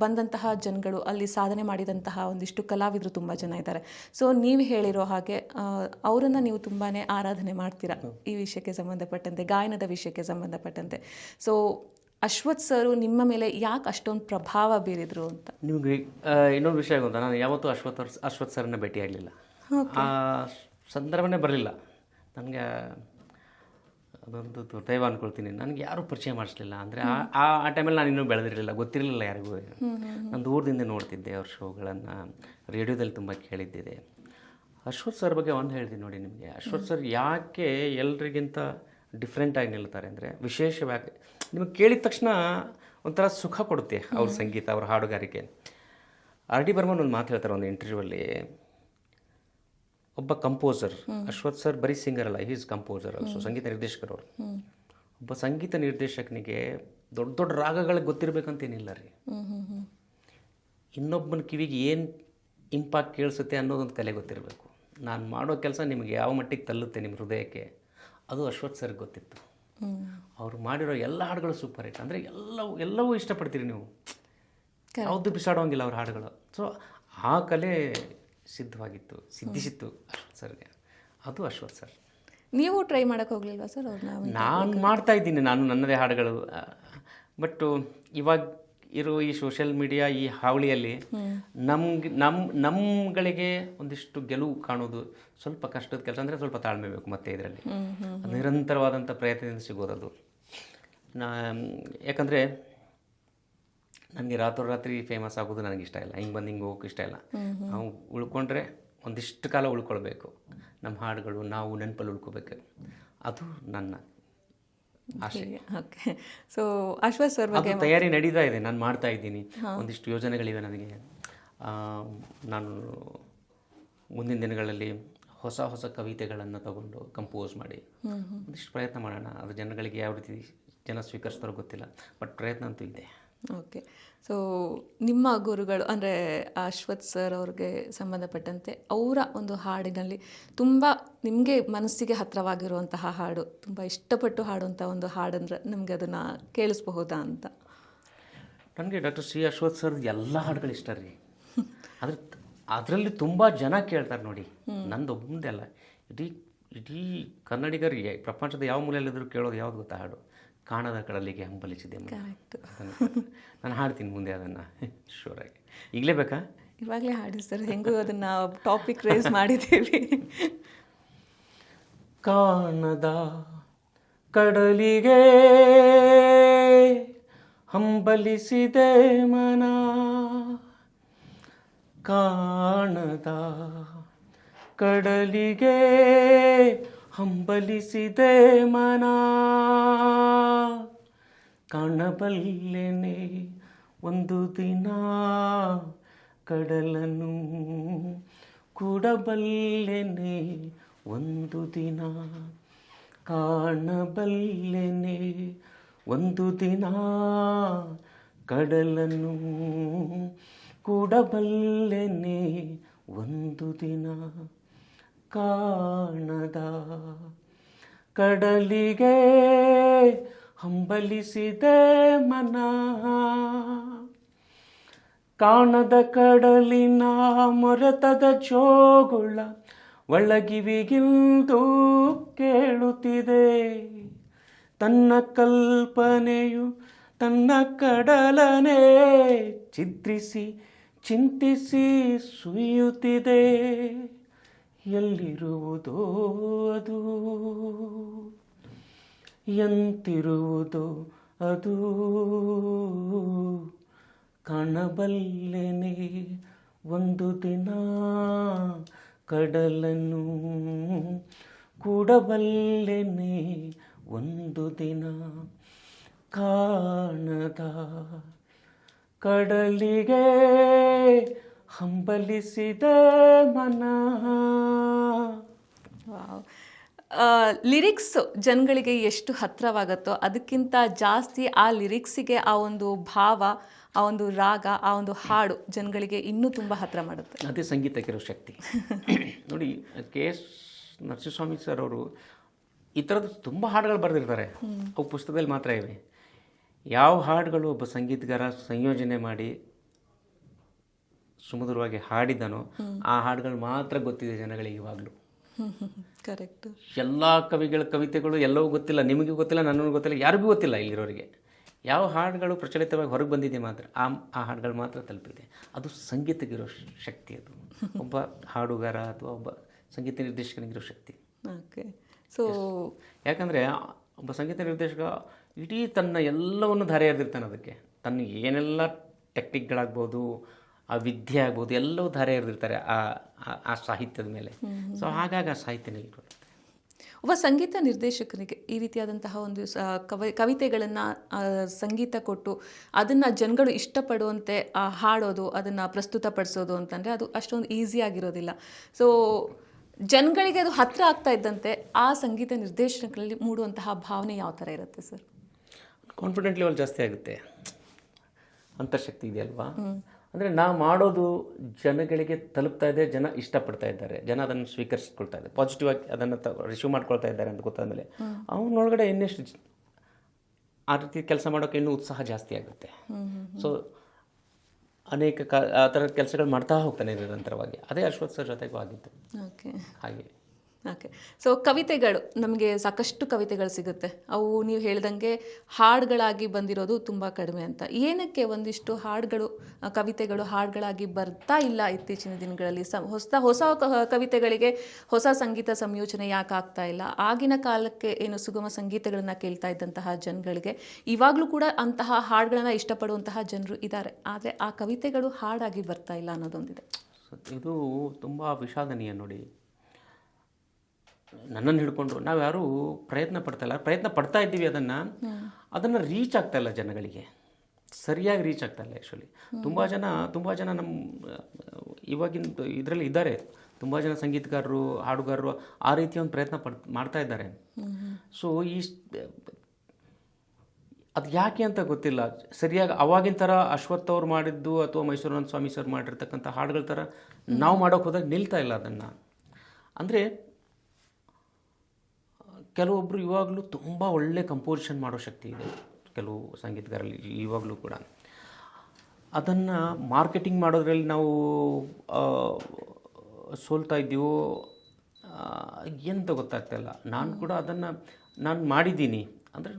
ಬಂದಂತಹ ಜನಗಳು ಅಲ್ಲಿ ಸಾಧನೆ ಮಾಡಿದಂತಹ ಒಂದಿಷ್ಟು ಕಲಾವಿದರು ತುಂಬ ಜನ ಇದ್ದಾರೆ. ಸೊ ನೀವು ಹೇಳಿರೋ ಹಾಗೆ ಅವರನ್ನು ನೀವು ತುಂಬಾ ಆರಾಧನೆ ಮಾಡ್ತೀರಾ ಈ ವಿಷಯಕ್ಕೆ ಸಂಬಂಧಪಟ್ಟಂತೆ, ಗಾಯನದ ವಿಷಯಕ್ಕೆ ಸಂಬಂಧಪಟ್ಟಂತೆ? ಸೊ ಅಶ್ವಥ್ ಸರು ನಿಮ್ಮ ಮೇಲೆ ಯಾಕೆ ಅಷ್ಟೊಂದು ಪ್ರಭಾವ ಬೀರಿದ್ರು ಅಂತ? ನಿಮಗೆ ಇನ್ನೊಂದು ವಿಷಯ ಗೊತ್ತಾ? ನಾನು ಯಾವತ್ತೂ ಅಶ್ವಥ್ ಅವ್ರ ಅಶ್ವಥ್ ಸರ್ನ ಭೇಟಿ ಆಗಲಿಲ್ಲ. ಆ ಸಂದರ್ಭನೇ ಬರಲಿಲ್ಲ. ನನಗೆ ಅದೊಂದು ದೈವ ಅನ್ಕೊಳ್ತೀನಿ. ನನಗೆ ಯಾರೂ ಪರಿಚಯ ಮಾಡಿಸ್ಲಿಲ್ಲ. ಅಂದರೆ ಆ ಆ ಟೈಮಲ್ಲಿ ನಾನು ಇನ್ನೂ ಬೆಳೆದಿರಲಿಲ್ಲ. ಗೊತ್ತಿರಲಿಲ್ಲ ಯಾರಿಗೂ. ನಾನು ದೂರದಿಂದ ನೋಡ್ತಿದ್ದೆ ಅವ್ರ ಶೋಗಳನ್ನು. ರೇಡಿಯೋದಲ್ಲಿ ತುಂಬ ಕೇಳಿದ್ದಿದೆ. ಅಶ್ವಥ್ ಸರ್ ಬಗ್ಗೆ ಒಂದು ಹೇಳ್ತೀನಿ ನೋಡಿ ನಿಮಗೆ. ಅಶ್ವಥ್ ಸರ್ ಯಾಕೆ ಎಲ್ರಿಗಿಂತ ಡಿಫ್ರೆಂಟಾಗಿ ನಿಲ್ತಾರೆ? ಅಂದರೆ ವಿಶೇಷವಾಗಿ ನಿಮಗೆ ಕೇಳಿದ ತಕ್ಷಣ ಒಂಥರ ಸುಖ ಕೊಡುತ್ತೆ ಅವ್ರ ಸಂಗೀತ, ಅವ್ರ ಹಾಡುಗಾರಿಕೆ. ಆರ್ ಡಿ ಬರ್ಮನ್ ಒಂದು ಮಾತು ಹೇಳ್ತಾರೆ ಒಂದು ಇಂಟರ್ವ್ಯೂವಲ್ಲಿ ಒಬ್ಬ ಕಂಪೋಸರ್ ಅಶ್ವಥ್ ಸರ್ ಬರೀ ಸಿಂಗರ್ ಅಲ್ಲ ಈಸ್ ಕಂಪೋಸರ್ ಅಲ್ಸೋ ಸಂಗೀತ ನಿರ್ದೇಶಕರವರು ಒಬ್ಬ ಸಂಗೀತ ನಿರ್ದೇಶಕನಿಗೆ ದೊಡ್ಡ ದೊಡ್ಡ ರಾಗಗಳಿಗೆ ಗೊತ್ತಿರಬೇಕಂತೇನಿಲ್ಲ ರೀ. ಇನ್ನೊಬ್ಬನ ಕಿವಿಗೆ ಏನು ಇಂಪಾಕ್ಟ್ ಕೇಳಿಸುತ್ತೆ ಅನ್ನೋದೊಂದು ಕಲೆ ಗೊತ್ತಿರಬೇಕು. ನಾನು ಮಾಡೋ ಕೆಲಸ ನಿಮಗೆ ಯಾವ ಮಟ್ಟಿಗೆ ತಲ್ಲುತ್ತೆ ನಿಮ್ಮ ಹೃದಯಕ್ಕೆ ಅದು ಅಶ್ವಥ್ ಸರ್ಗೆ ಗೊತ್ತಿತ್ತು. ಅವ್ರು ಮಾಡಿರೋ ಎಲ್ಲ ಹಾಡುಗಳು ಸೂಪರ್ ಹಿಟ್ ಅಂದರೆ ಎಲ್ಲವೂ ಎಲ್ಲವೂ ಇಷ್ಟಪಡ್ತೀರಿ ನೀವು. ಯಾವುದು ಬಿಸಾಡೋಂಗಿಲ್ಲ ಅವ್ರ ಹಾಡುಗಳು. ಸೊ ಆ ಕಲೆ ಸಿದ್ಧವಾಗಿತ್ತು ಸಿದ್ಧಿಸಿತ್ತು ಸರ್ ಸರ್ಗೆ. ಅದು ಅಶ್ವಥ್ ಸರ್. ನೀವು ಟ್ರೈ ಮಾಡಕ್ಕೆ ಹೋಗ್ಲಿಲ್ವಾ ಸರ್ ಅವ್ರನ್ನ ನಾನು ಮಾಡ್ತಾ ಇದ್ದೀನಿ ನಾನು ನನ್ನದೇ ಹಾಡುಗಳು. ಬಟ್ ಇವಾಗ ಇರೋ ಈ ಸೋಷಿಯಲ್ ಮೀಡಿಯಾ ಈ ಹಾವಳಿಯಲ್ಲಿ ನಮ್ಗೆ ನಮ್ಮ ನಮ್ಗಳಿಗೆ ಒಂದಿಷ್ಟು ಗೆಲುವು ಕಾಣೋದು ಸ್ವಲ್ಪ ಕಷ್ಟದ ಕೆಲಸ ಅಂದರೆ ಸ್ವಲ್ಪ ತಾಳ್ಮೆ ಬೇಕು ಮತ್ತೆ ಇದರಲ್ಲಿ. ನಿರಂತರವಾದಂಥ ಪ್ರಯತ್ನದಿಂದ ಸಿಗೋದದು. ನಾ ಯಾಕಂದರೆ ನನಗೆ ರಾತ್ರೋರಾತ್ರಿ ಫೇಮಸ್ ಆಗೋದು ನನಗೆ ಇಷ್ಟ ಇಲ್ಲ. ಹಿಂಗೆ ಬಂದು ಹಿಂಗೆ ಹೋಗೋಕೆ ಇಷ್ಟ ಇಲ್ಲ. ನಾವು ಉಳ್ಕೊಂಡ್ರೆ ಒಂದಿಷ್ಟು ಕಾಲ ಉಳ್ಕೊಳ್ಬೇಕು. ನಮ್ಮ ಹಾಡುಗಳು ನಾವು ನೆನಪಲ್ಲಿ ಉಳ್ಕೋಬೇಕು. ಅದು ನನ್ನ ಆಶೆ ಓಕೆ ಸೊ ಅಶ್ವಥ್ ಸರ್ ಬಗ್ಗೆ ತಯಾರಿ ನಡೀತಾ ಇದೆ. ನಾನು ಮಾಡ್ತಾ ಇದ್ದೀನಿ. ಒಂದಿಷ್ಟು ಯೋಜನೆಗಳಿವೆ ನನಗೆ. ನಾನು ಮುಂದಿನ ದಿನಗಳಲ್ಲಿ ಹೊಸ ಹೊಸ ಕವಿತೆಗಳನ್ನು ತಗೊಂಡು ಕಂಪೋಸ್ ಮಾಡಿ. ಒಂದಿಷ್ಟು ಪ್ರಯತ್ನ ಮಾಡೋಣ. ಅದು ಜನಗಳಿಗೆ ಯಾವ ರೀತಿ ಜನ ಸ್ವೀಕರಿಸ್ತಾರೋ ಗೊತ್ತಿಲ್ಲ. ಬಟ್ ಪ್ರಯತ್ನ ಅಂತೂ ಇದೆ. ಓಕೆ ಸೊ ನಿಮ್ಮ ಗುರುಗಳು ಅಂದರೆ ಅಶ್ವಥ್ ಸರ್ ಅವ್ರಿಗೆ ಸಂಬಂಧಪಟ್ಟಂತೆ ಅವರ ಒಂದು ಹಾಡಿನಲ್ಲಿ ತುಂಬ ನಿಮಗೆ ಮನಸ್ಸಿಗೆ ಹತ್ತಿರವಾಗಿರುವಂತಹ ಹಾಡು ತುಂಬ ಇಷ್ಟಪಟ್ಟು ಹಾಡುವಂಥ ಒಂದು ಹಾಡಂದ್ರೆ ನಿಮಗೆ ಅದನ್ನು ಕೇಳಿಸ್ಬಹುದಾ ಅಂತ? ನನಗೆ ಡಾಕ್ಟರ್ ಸಿ ಅಶ್ವಥ್ ಸರ್ ಎಲ್ಲ ಹಾಡುಗಳು ಇಷ್ಟ ರೀ. ಅದ್ರ ಅದರಲ್ಲಿ ತುಂಬ ಜನ ಕೇಳ್ತಾರೆ ನೋಡಿ. ನಂದು ಒಬ್ಬಂದೇ ಅಲ್ಲ. ಇಡೀ ಇಡೀ ಕನ್ನಡಿಗರಿಗೆ ಪ್ರಪಂಚದ ಯಾವ ಮೂಲೆಯಲ್ಲಿದ್ದರೂ ಕೇಳೋದು ಯಾವ್ದು ಗೊತ್ತಾ ಹಾಡು? ಕಾಣದ ಕಡಲಿಗೆ ಹಂಬಲಿಸಿದೆ (laughs) ನಾನು ಹಾಡ್ತೀನಿ ಮುಂದೆ ಅದನ್ನು ಶೋರಾಗಿ ಈಗಲೇ ಬೇಕಾ? ಇವಾಗಲೇ ಹಾಡಿ ಸರ್ ಹೆಂಗೂ ಅದನ್ನು ಟಾಪಿಕ್ ರೇಸ್ ಮಾಡಿದ್ದೀವಿ. (laughs) ಕಾಣದ ಕಡಲಿಗೆ ಹಂಬಲಿಸಿದೆ ಮನ. ಕಾಣದ ಕಡಲಿಗೆ ಹಂಬಲಿಸಿದೆ ಮನ. ಕಾಣಬಲ್ಲೆನೆ ಒಂದು ದಿನ ಕಡಲನು ಕೂಡಬಲ್ಲೆನೆ ಒಂದು ದಿನ ಕಾಣಬಲ್ಲೆನೆ ಒಂದು ದಿನ ಕಡಲನ್ನು ಕೂಡಬಲ್ಲೆನೆ ಒಂದು ದಿನ ಕಾಣದ. ಕಡಲಿಗೆ ಹಂಬಲಿಸಿದೆ ಮನ. ಕಾಣದ ಕಡಲಿನ ಮೊರೆತದ ಜೋಗುಳ ಒಳಗಿವಿಗಿಂದು ಕೇಳುತ್ತಿದೆ. ತನ್ನ ಕಲ್ಪನೆಯು ತನ್ನ ಕಡಲನೆ ಚಿತ್ರಿಸಿ ಚಿಂತಿಸಿ ಸುಯ್ಯುತ್ತಿದೆ ಎಲ್ಲಿರುವುದೋ ಅದು ಎಂತಿರುವುದೋ ಅದು. ಕಾಣಬಲ್ಲೆನೆ ಒಂದು ದಿನ ಕಡಲನ್ನು ಕೂಡಬಲ್ಲೆನೆ ಒಂದು ದಿನ ಕಾಣದ ಕಡಲಿಗೆ ಹಂಬಲಿಸಿದೆ ಮನ. ಲಿರಿಕ್ಸ್ ಜನಗಳಿಗೆ ಎಷ್ಟು ಹತ್ರವಾಗುತ್ತೋ ಅದಕ್ಕಿಂತ ಜಾಸ್ತಿ ಆ ಲಿರಿಕ್ಸಿಗೆ ಆ ಒಂದು ಭಾವ ಆ ಒಂದು ರಾಗ ಆ ಒಂದು ಹಾಡು ಜನಗಳಿಗೆ ಇನ್ನೂ ತುಂಬ ಹತ್ರ ಮಾಡುತ್ತೆ. ಅದೇ ಸಂಗೀತಕ್ಕಿರೋ ಶಕ್ತಿ. (laughs) ನೋಡಿ ಕೆ ಎಸ್ ನರಸಿಂಹಸ್ವಾಮಿ ಸರ್ ಅವರು ಈ ಥರದ್ದು ತುಂಬ ಹಾಡುಗಳು ಬರೆದಿರ್ತಾರೆ. ಅವು ಪುಸ್ತಕದಲ್ಲಿ ಮಾತ್ರ ಇವೆ. ಯಾವ ಹಾಡುಗಳು ಒಬ್ಬ ಸಂಗೀತಗಾರ ಸಂಯೋಜನೆ ಮಾಡಿ ಸುಮಧುರವಾಗಿ ಹಾಡಿದನೋ ಆ ಹಾಡುಗಳು ಮಾತ್ರ ಗೊತ್ತಿದೆ ಜನಗಳಿಗೆ ಇವಾಗಲೂ. ಕರೆಕ್ಟ್ ಎಲ್ಲ ಕವಿಗಳ ಕವಿತೆಗಳು ಎಲ್ಲವೂ ಗೊತ್ತಿಲ್ಲ ನಿಮಗೂ ಗೊತ್ತಿಲ್ಲ ನನಗೂ ಗೊತ್ತಿಲ್ಲ ಯಾರಿಗೂ ಗೊತ್ತಿಲ್ಲ ಇಲ್ಲಿರೋರಿಗೆ. ಯಾವ ಹಾಡುಗಳು ಪ್ರಚಲಿತವಾಗಿ ಹೊರಗೆ ಬಂದಿದೆ ಮಾತ್ರ ಆ ಆ ಹಾಡುಗಳು ಮಾತ್ರ ತಲುಪಿದೆ. ಅದು ಸಂಗೀತಕ್ಕಿರೋ ಶಕ್ತಿ ಅದು. (laughs) ಒಬ್ಬ ಹಾಡುಗಾರ ಅಥವಾ ಒಬ್ಬ ಸಂಗೀತ ನಿರ್ದೇಶಕನಿಗಿರೋ ಶಕ್ತಿ. ಓಕೆ ಸೊ ಯಾಕಂದರೆ ಒಬ್ಬ ಸಂಗೀತ ನಿರ್ದೇಶಕ ಇಡೀ ತನ್ನ ಎಲ್ಲವನ್ನು ಧಾರೆ ಎರೆದಿರ್ತಾನೆ ಅದಕ್ಕೆ. ತನ್ನ ಏನೆಲ್ಲ ಟೆಕ್ನಿಕ್ಗಳಾಗ್ಬೋದು ಆ ವಿದ್ಯೆ ಆಗ್ಬೋದು ಎಲ್ಲವೂ ಧಾರೆ ಎರೆದಿರ್ತಾರೆ ಆ ಆ- ಸಾಹಿತ್ಯದ ಮೇಲೆ. ಸೊ ಹಾಗಾಗಿ ಆ ಸಾಹಿತ್ಯ ನಿಲ್ಕೊಳ್ಳುತ್ತೆ ಒಬ್ಬ ಸಂಗೀತ ನಿರ್ದೇಶಕರಿಗೆ ಈ ರೀತಿಯಾದಂತಹ ಒಂದು ಕವಿ ಕವಿತೆಗಳನ್ನು ಸಂಗೀತ ಕೊಟ್ಟು ಅದನ್ನು ಜನಗಳು ಇಷ್ಟಪಡುವಂತೆ ಆ, ಹಾಡೋದು ಅದನ್ನು ಪ್ರಸ್ತುತಪಡಿಸೋದು ಅಂತಂದರೆ ಅದು ಅಷ್ಟೊಂದು ಈಸಿ ಆಗಿರೋದಿಲ್ಲ. ಸೊ ಜನಗಳಿಗೆ ಅದು ಹತ್ತಿರ ಆಗ್ತಾ ಇದ್ದಂತೆ ಆ ಸಂಗೀತ ನಿರ್ದೇಶನಗಳಲ್ಲಿ ಮೂಡುವಂತಹ ಭಾವನೆ ಯಾವ ಥರ ಇರುತ್ತೆ ಸರ್? ಕಾನ್ಫಿಡೆಂಟ್ ಲೆವೆಲ್ ಜಾಸ್ತಿ ಆಗುತ್ತೆ. ಅಂತರ್ಶಕ್ತಿ ಇದೆಯಲ್ವಾ? ಅಂದರೆ ನಾವು ಮಾಡೋದು ಜನಗಳಿಗೆ ತಲುಪ್ತಾ ಇದೆ ಜನ ಇಷ್ಟಪಡ್ತಾ ಇದ್ದಾರೆ ಜನ ಅದನ್ನು ಸ್ವೀಕರಿಸ್ಕೊಳ್ತಾ ಇದ್ದಾರೆ ಪಾಸಿಟಿವ್ ಆಗಿ ಅದನ್ನು ರಿಸೀವ್ ಮಾಡ್ಕೊಳ್ತಾ ಇದ್ದಾರೆ ಅಂತ ಗೊತ್ತಾದಮೇಲೆ ಅವನೊಳಗಡೆ ಇನ್ನೆಷ್ಟು ಆ ರೀತಿ ಕೆಲಸ ಮಾಡೋಕ್ಕೆ ಇನ್ನೂ ಉತ್ಸಾಹ ಜಾಸ್ತಿ ಆಗುತ್ತೆ. ಸೊ ಅನೇಕ ಕ ಆ ಥರದ ಕೆಲಸಗಳು ಮಾಡ್ತಾ ಹೋಗ್ತಾನೆ ನಿರಂತರವಾಗಿ. ಅದೇ ಅಶ್ವಥ್ ಸರ್ ಜೊತೆಗೂ ಆಗಿತ್ತು. ಓಕೆ ಹಾಗೆ. ಓಕೆ ಸೊ ಕವಿತೆಗಳು, ನಮಗೆ ಸಾಕಷ್ಟು ಕವಿತೆಗಳು ಸಿಗುತ್ತೆ. ಅವು ನೀವು ಹೇಳ್ದಂಗೆ ಹಾಡುಗಳಾಗಿ ಬಂದಿರೋದು ತುಂಬ ಕಡಿಮೆ ಅಂತ. ಏನಕ್ಕೆ ಒಂದಿಷ್ಟು ಹಾಡುಗಳು ಕವಿತೆಗಳು ಹಾಡುಗಳಾಗಿ ಬರ್ತಾ ಇಲ್ಲ ಇತ್ತೀಚಿನ ದಿನಗಳಲ್ಲಿ? ಸ, ಹೊಸ ಹೊಸ ಕವಿತೆಗಳಿಗೆ ಹೊಸ ಸಂಗೀತ ಸಂಯೋಜನೆ ಯಾಕೆ ಆಗ್ತಾ ಇಲ್ಲ? ಆಗಿನ ಕಾಲಕ್ಕೆ ಏನು ಸುಗಮ ಸಂಗೀತಗಳನ್ನು ಕೇಳ್ತಾ ಇದ್ದಂತಹ ಜನಗಳಿಗೆ, ಇವಾಗಲೂ ಕೂಡ ಅಂತಹ ಹಾಡುಗಳನ್ನು ಇಷ್ಟಪಡುವಂತಹ ಜನರು ಇದ್ದಾರೆ. ಆದರೆ ಆ ಕವಿತೆಗಳು ಹಾಡಾಗಿ ಬರ್ತಾ ಇಲ್ಲ ಅನ್ನೋದೊಂದಿದೆ. ಇದು ತುಂಬ ವಿಷಾದನೀಯ ನೋಡಿ. ನನ್ನನ್ನು ಹಿಡ್ಕೊಂಡು ನಾವು ಯಾರೂ ಪ್ರಯತ್ನ ಪಡ್ತಾ ಇಲ್ಲ. ಪ್ರಯತ್ನ ಪಡ್ತಾ ಇದ್ದೀವಿ ಅದನ್ನು. ಅದನ್ನು ರೀಚ್ ಆಗ್ತಾ ಇಲ್ಲ ಜನಗಳಿಗೆ. ಸರಿಯಾಗಿ ರೀಚ್ ಆಗ್ತಾ ಇಲ್ಲ ಆ್ಯಕ್ಚುಲಿ ತುಂಬ ಜನ ತುಂಬ ಜನ ನಮ್ಮ ಇವಾಗಿನ ಇದರಲ್ಲಿ ಇದ್ದಾರೆ. ತುಂಬ ಜನ ಸಂಗೀತಗಾರರು, ಹಾಡುಗಾರರು ಆ ರೀತಿಯ ಒಂದು ಪ್ರಯತ್ನ ಪಡ್, ಮಾಡ್ತಾ ಇದ್ದಾರೆ. ಸೊ ಈ ಅದು ಯಾಕೆ ಅಂತ ಗೊತ್ತಿಲ್ಲ. ಸರಿಯಾಗಿ ಅವಾಗಿನ ಥರ ಅಶ್ವಥ್ ಅವ್ರು ಮಾಡಿದ್ದು ಅಥವಾ ಮೈಸೂರನ ಸ್ವಾಮಿ ಸರ್ ಮಾಡಿರ್ತಕ್ಕಂಥ ಹಾಡುಗಳ ಥರ ನಾವು ಮಾಡೋಕೆ ಹೋದಾಗ ನಿಲ್ತಾ ಇಲ್ಲ ಅದನ್ನು. ಅಂದರೆ ಕೆಲವೊಬ್ಬರು ಇವಾಗಲೂ ತುಂಬ ಒಳ್ಳೆ ಕಂಪೋಸಿಷನ್ ಮಾಡೋ ಶಕ್ತಿ ಇದೆ. ಕೆಲವು ಸಂಗೀತಗಾರಲ್ಲಿ ಇವಾಗಲೂ ಕೂಡ. ಅದನ್ನು ಮಾರ್ಕೆಟಿಂಗ್ ಮಾಡೋದ್ರಲ್ಲಿ ನಾವು ಸೋಲ್ತಾ ಇದ್ದೀವೋ ಎಂತ ಗೊತ್ತಾಗ್ತಾಯಿಲ್ಲ ನಾನು ಕೂಡ ಅದನ್ನು ನಾನು ಮಾಡಿದ್ದೀನಿ. ಅಂದರೆ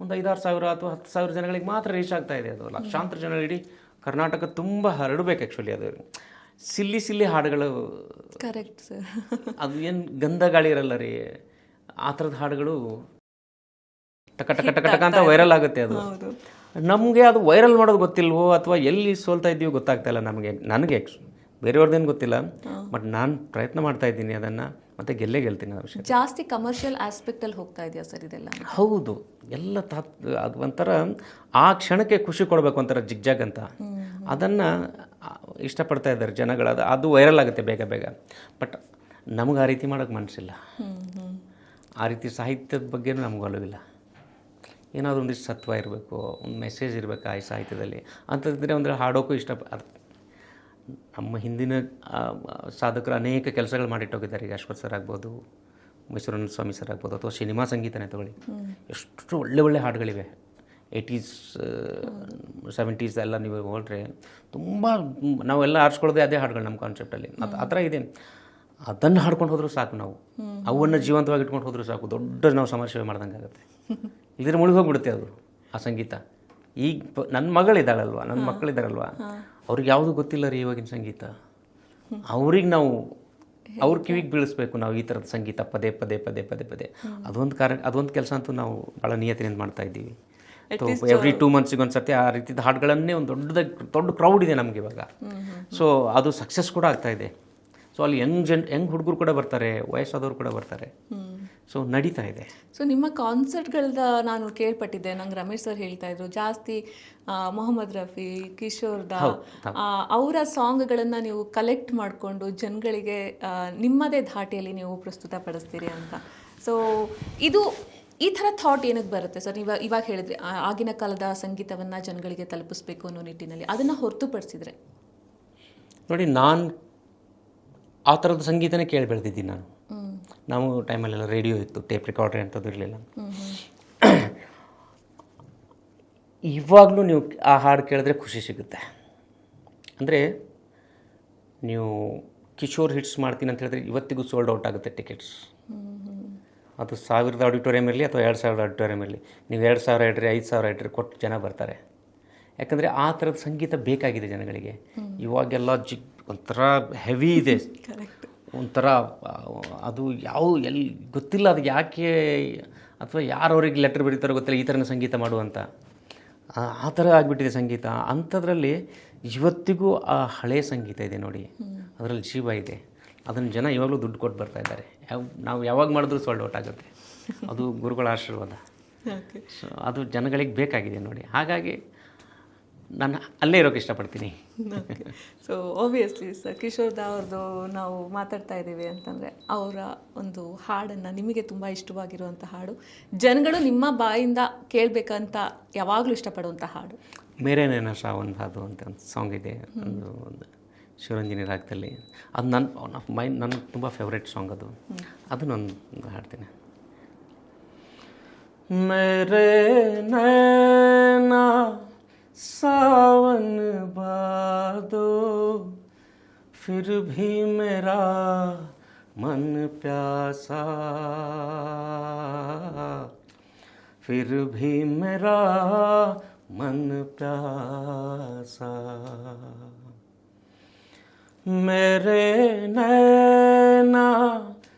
ಒಂದು ಐದಾರು ಸಾವಿರ ಅಥವಾ ಹತ್ತು ಸಾವಿರ ಜನಗಳಿಗೆ ಮಾತ್ರ ರೀಚ್ ಆಗ್ತಾ ಇದೆ ಅದು. ಲಕ್ಷಾಂತರ ಜನ ಇಡೀ ಕರ್ನಾಟಕ ತುಂಬ ಹರಡಬೇಕು ಆ್ಯಕ್ಚುಲಿ ಅದು. ಸಿಲ್ಲಿ ಸಿಲ್ಲಿ ಹಾಡುಗಳು ಕರೆಕ್ಟ್ ಸರ್ ಅದು ಏನು ಗಂಧ ಗಾಳಿ ಇರಲ್ಲ ರೀ. ಆ ಥರದ ಹಾಡುಗಳು ಟಕ ಟಕ ಟಕ ಟಕ ಅಂತ ವೈರಲ್ ಆಗುತ್ತೆ ಅದು. ನಮಗೆ ಅದು ವೈರಲ್ ಮಾಡೋದು ಗೊತ್ತಿಲ್ವೋ ಅಥವಾ ಎಲ್ಲಿ ಸೋಲ್ತಾ ಇದ್ದೀವೋ ಗೊತ್ತಾಗ್ತಾ ಇಲ್ಲ ನಮಗೆ. ನನಗೆ ಬೇರೆಯವ್ರದ್ದೇನು ಗೊತ್ತಿಲ್ಲ ಬಟ್ ನಾನು ಪ್ರಯತ್ನ ಮಾಡ್ತಾ ಇದ್ದೀನಿ ಅದನ್ನು ಮತ್ತೆ ಗೆಲ್ಲೇ ಗೆಲ್ತೀನಿ ವಿಷಯ ಜಾಸ್ತಿ ಕಮರ್ಷಿಯಲ್ ಆಸ್ಪೆಕ್ಟಲ್ಲಿ ಹೋಗ್ತಾ ಇದೆಯಾ ಸರ್ ಇದೆಲ್ಲ? ಹೌದು. ಎಲ್ಲ ತಾತ್ ಅದು ಒಂಥರ ಆ ಕ್ಷಣಕ್ಕೆ ಖುಷಿ ಕೊಡಬೇಕು ಒಂಥರ ಜಿಗ್ಜಾಗ್ ಅಂತ. ಅದನ್ನು ಇಷ್ಟಪಡ್ತಾ ಇದ್ದಾರೆ ಜನಗಳು ಅದು ಅದು ವೈರಲ್ ಆಗುತ್ತೆ ಬೇಗ ಬೇಗ. ಬಟ್ ನಮಗೆ ಆ ರೀತಿ ಮಾಡೋಕ್ಕೆ ಮನಸ್ಸಿಲ್ಲ ಆ ರೀತಿ ಸಾಹಿತ್ಯದ ಬಗ್ಗೆನೂ ನಮ್ಗೆ ಒಲವಿಲ್ಲ. ಏನಾದರೂ ಒಂದಿಷ್ಟು ಸತ್ವ ಇರಬೇಕು, ಒಂದು ಮೆಸೇಜ್ ಇರಬೇಕು ಆ ಸಾಹಿತ್ಯದಲ್ಲಿ. ಅಂತಂದರೆ ಒಂದು ಹಾಡೋಕ್ಕೂ ಇಷ್ಟ ನಮ್ಮ ಹಿಂದಿನ ಸಾಧಕರು ಅನೇಕ ಕೆಲಸಗಳು ಮಾಡಿಟ್ಟೋಗಿದ್ದಾರೆ. ಈಗ ಅಶ್ವಥ್ ಸರ್ ಆಗ್ಬೋದು, ಮೈಸೂರನ ಸ್ವಾಮಿ ಸರ್ ಆಗ್ಬೋದು, ಅಥವಾ ಸಿನಿಮಾ ಸಂಗೀತನೇ ತಗೊಳ್ಳಿ. ಎಷ್ಟು ಒಳ್ಳೆ ಒಳ್ಳೆ ಹಾಡುಗಳಿವೆ. ಏಯ್ಟೀಸ್ ಸೆವೆಂಟೀಸ್ ಎಲ್ಲ ನೀವು ಹೊರಟ್ರೆ ತುಂಬ, ನಾವೆಲ್ಲ ಆರಿಸ್ಕೊಳ್ಳೋದೇ ಅದೇ ಹಾಡುಗಳು ನಮ್ಮ ಕಾನ್ಸೆಪ್ಟಲ್ಲಿ ಆ ಥರ ಇದೆ. ಅದನ್ನು ಹಾಡ್ಕೊಂಡು ಹೋದರೂ ಸಾಕು ನಾವು. ಅವನ್ನು ಜೀವಂತವಾಗಿ ಇಟ್ಕೊಂಡು ಹೋದರೂ ಸಾಕು. ದೊಡ್ಡ ನಾವು ಸಮಾಜ ಸೇವೆ ಮಾಡ್ದಂಗೆ ಆಗುತ್ತೆ. ಇಲ್ಲದ್ರೆ ಮುಳುಗಿ ಹೋಗ್ಬಿಡುತ್ತೆ ಅದು ಆ ಸಂಗೀತ. ಈಗ ನನ್ನ ಮಗಳಿದ್ದಾಳಲ್ವ? ನನ್ನ ಮಕ್ಕಳಿದ್ದಾರಲ್ವ ಅವ್ರಿಗೆ ಯಾವುದು ಗೊತ್ತಿಲ್ಲ ರೀ ಇವಾಗಿನ ಸಂಗೀತ. ಅವ್ರಿಗೆ ನಾವು ಅವ್ರ ಕಿವಿಗೆ ಬೀಳಿಸ್ಬೇಕು ನಾವು ಈ ಥರದ ಸಂಗೀತ. ಪದೇ ಪದೇ ಪದೇ ಪದೇ ಪದೇ. ಅದೊಂದು ಕಾರ್ಯ ಅದೊಂದು ಕೆಲಸ ಅಂತೂ ನಾವು ಭಾಳ ನಿಯತ್ತಿನಿಂದ ಮಾಡ್ತಾ ಇದ್ದೀವಿ. ಎವ್ರಿ ಟೂ ಮಂತ್ಸಿಗೆ ಒಂದು ಸರ್ತಿ ಆ ರೀತಿಯ ಹಾಡುಗಳನ್ನೇ ಒಂದು ದೊಡ್ಡದಾಗಿ ದೊಡ್ಡ ಕ್ರೌಡ್ ಇದೆ ನಮ್ಗೆ ಇವಾಗ. ಸೊ ಅದು ಸಕ್ಸಸ್ ಕೂಡ ಆಗ್ತಾ ಇದೆ. ಸೊ ಅಲ್ಲಿ ಯಂಗ್ ಜನ್ ಯಂಗ್ ಹುಡುಗರು ಕೂಡ ಬರ್ತಾರೆ ವಯಸ್ಸಾದವರು ಕೂಡ ಬರ್ತಾರೆ. ಸೊ ನಡೀತಾ ಇದೆ. ಸೊ ನಿಮ್ಮ ಕಾನ್ಸರ್ಟ್ಗಳದ ನಾನು ಕೇಳ್ಪಟ್ಟಿದ್ದೆ. ನಂಗೆ ರಮೇಶ್ ಸರ್ ಹೇಳ್ತಾ ಇದ್ರು. ಜಾಸ್ತಿ ಮೊಹಮ್ಮದ್ ರಫಿ ಕಿಶೋರ್ ದಾ ಅವರ ಸಾಂಗ್ಗಳನ್ನು ನೀವು ಕಲೆಕ್ಟ್ ಮಾಡಿಕೊಂಡು ಜನಗಳಿಗೆ ನಿಮ್ಮದೇ ಧಾಟಿಯಲ್ಲಿ ನೀವು ಪ್ರಸ್ತುತಪಡಿಸ್ತೀರಿ ಅಂತ. ಸೊ ಇದು ಈ ಥರ ಥಾಟ್ ಏನಕ್ಕೆ ಬರುತ್ತೆ? ಸರ್ ನೀವು ಇವಾಗ ಹೇಳಿದ್ರಿ ಆಗಿನ ಕಾಲದ ಸಂಗೀತವನ್ನು ಜನಗಳಿಗೆ ತಲುಪಿಸ್ಬೇಕು ಅನ್ನೋ ನಿಟ್ಟಿನಲ್ಲಿ. ಅದನ್ನು ಹೊರತುಪಡಿಸಿದ್ರೆ. ನೋಡಿ ನಾನು ಆ ಥರದ ಸಂಗೀತನೇ ಕೇಳಿ ಬೆಳೆದಿದ್ದೀನಿ ನಾನು. ನಾವು ಟೈಮಲ್ಲೆಲ್ಲ ರೇಡಿಯೋ ಇತ್ತು, ಟೇಪ್ ರೆಕಾರ್ಡ್ರಿ ಅಂಥದ್ದು ಇರಲಿಲ್ಲ. ಇವಾಗಲೂ ನೀವು ಆ ಹಾಡು ಕೇಳಿದ್ರೆ ಖುಷಿ ಸಿಗುತ್ತೆ. ಅಂದರೆ ನೀವು ಕಿಶೋರ್ ಹಿಟ್ಸ್ ಮಾಡ್ತೀನಿ ಅಂತ ಹೇಳಿದ್ರೆ ಇವತ್ತಿಗೂ ಸೋಲ್ಡ್ ಔಟ್ ಆಗುತ್ತೆ ಟಿಕೆಟ್ಸ್ ಅದು ಸಾವಿರದ ಆಡಿಟೋರಿಯಂ ಇರಲಿ ಅಥವಾ ಎರಡು ಸಾವಿರದ ಆಡಿಟೋರಿಯಂ ಇರಲಿ. ನೀವು ಎರಡು ಸಾವಿರ ಇಡ್ರಿ, ಐದು ಸಾವಿರ ಇಡ್ರಿ, ಕೊಟ್ಟು ಜನ ಬರ್ತಾರೆ. ಯಾಕಂದರೆ ಆ ಥರದ ಸಂಗೀತ ಬೇಕಾಗಿದೆ ಜನಗಳಿಗೆ. ಇವಾಗೆಲ್ಲ ಜಿಗ್ ಒಂಥರ ಹೆವಿ (laughs) ಇದೆ. ಒಂಥರ ಅದು ಯಾವ ಎಲ್ಲಿ ಗೊತ್ತಿಲ್ಲ ಅದು ಯಾಕೆ ಅಥವಾ ಯಾರು ಅವ್ರಿಗೆ ಲೆಟ್ರ್ ಬರೀತಾರೋ ಗೊತ್ತಿಲ್ಲ ಈ ಥರನ ಸಂಗೀತ ಮಾಡುವಂಥ ಆ ಥರ ಆಗಿಬಿಟ್ಟಿದೆ ಸಂಗೀತ. ಅಂಥದ್ರಲ್ಲಿ ಇವತ್ತಿಗೂ ಆ ಹಳೆ ಸಂಗೀತ ಇದೆ ನೋಡಿ. ಅದರಲ್ಲಿ ಜೀವ ಇದೆ. ಅದನ್ನು ಜನ ಇವಾಗಲೂ ದುಡ್ಡು ಕೊಟ್ಟು ಬರ್ತಾ ಇದ್ದಾರೆ. ಯಾವ ನಾವು ಯಾವಾಗ ಮಾಡಿದ್ರೂ ಸೋಲ್ಡ್ ಔಟ್ ಆಗುತ್ತೆ. ಅದು ಗುರುಗಳ ಆಶೀರ್ವಾದ. (laughs) ಸೊ ಅದು ಜನಗಳಿಗೆ ಬೇಕಾಗಿದೆ ನೋಡಿ. ಹಾಗಾಗಿ ನಾನು ಅಲ್ಲೇ ಇರೋಕೆ ಇಷ್ಟಪಡ್ತೀನಿ. ಸೊ ಓಬಿಯಸ್ಲಿ ಸರ್ ಕಿಶೋರ್ ದಾ ಅವ್ರದ್ದು ನಾವು ಮಾತಾಡ್ತಾ ಇದ್ದೀವಿ ಅಂತಂದರೆ ಅವರ ಒಂದು ಹಾಡನ್ನು ನಿಮಗೆ ತುಂಬ ಇಷ್ಟವಾಗಿರುವಂಥ ಹಾಡು. ಜನಗಳು ನಿಮ್ಮ ಬಾಯಿಂದ ಕೇಳಬೇಕಂತ ಯಾವಾಗಲೂ ಇಷ್ಟಪಡುವಂಥ ಹಾಡು. ಮೇರೆ ಶಾ ಒಂದು ಅದು ಅಂತ ಒಂದು ಸಾಂಗ್ ಇದೆ. ಒಂದು ಒಂದು ಶಿವರಂಜನಿ ರಾಗದಲ್ಲಿ. ಅದು ನನ್ನ ಮೈ ನನ್ನ ತುಂಬ ಫೇವ್ರೆಟ್ ಸಾಂಗ್ ಅದು. ಅದನ್ನೊಂದು ಹಾಡ್ತೀನಿ. ಮೇರೆ ನೈನಾ सावन बादो, फिर भी मेरा मन प्यासा। फिर भी मेरा मन प्यासा। मेरे नैना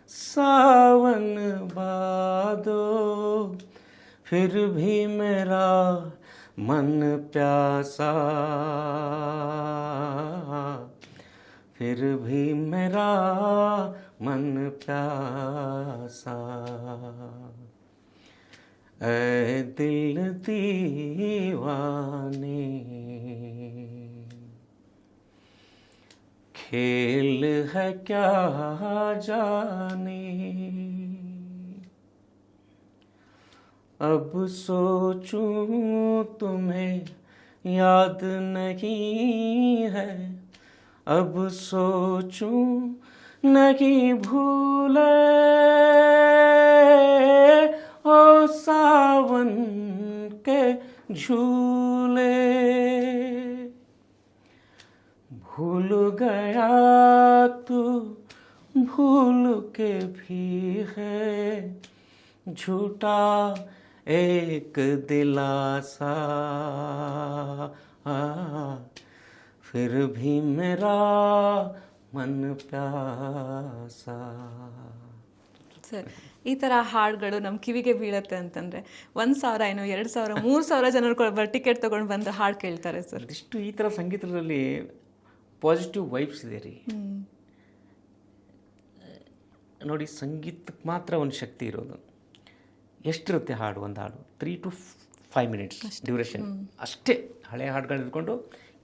सावन बादो, फिर भी मेरा मन प्यासा। फिर भी मेरा मन प्यासा। ऐ दिल दीवाने। खेल है क्या जाने? अब सोचूं तुम्हें याद नहीं है। अब सोचूं नहीं भूले। ओ सावन के झूले। भूल गया तू, भूल के भी है। झूठा एक दिलासा फिर भी मेरा मन प्यासा ಸರ್ ಈ ಥರ ಹಾಡುಗಳು ನಮ್ಮ ಕಿವಿಗೆ ಬೀಳತ್ತೆ ಅಂತಂದರೆ ಒಂದು ಸಾವಿರ ಏನು ಎರಡು ಸಾವಿರ ಮೂರು ಸಾವಿರ ಜನರು ಟಿಕೆಟ್ ತೊಗೊಂಡು ಬಂದು ಹಾಡು ಕೇಳ್ತಾರೆ ಸರ್ ಇಷ್ಟು ಈ ಥರ ಸಂಗೀತದಲ್ಲಿ ಪಾಸಿಟಿವ್ ವೈಬ್ಸ್ ಇದೆ ರೀ ನೋಡಿ ಸಂಗೀತಕ್ಕೆ ಮಾತ್ರ ಒಂದು ಶಕ್ತಿ ಇರೋದು ಎಷ್ಟಿರುತ್ತೆ ಹಾಡು ಒಂದು ಹಾಡು? Three to five minutes duration ಅಷ್ಟೇ. ಹಳೆ ಹಾಡುಗಳು ಇಟ್ಕೊಂಡು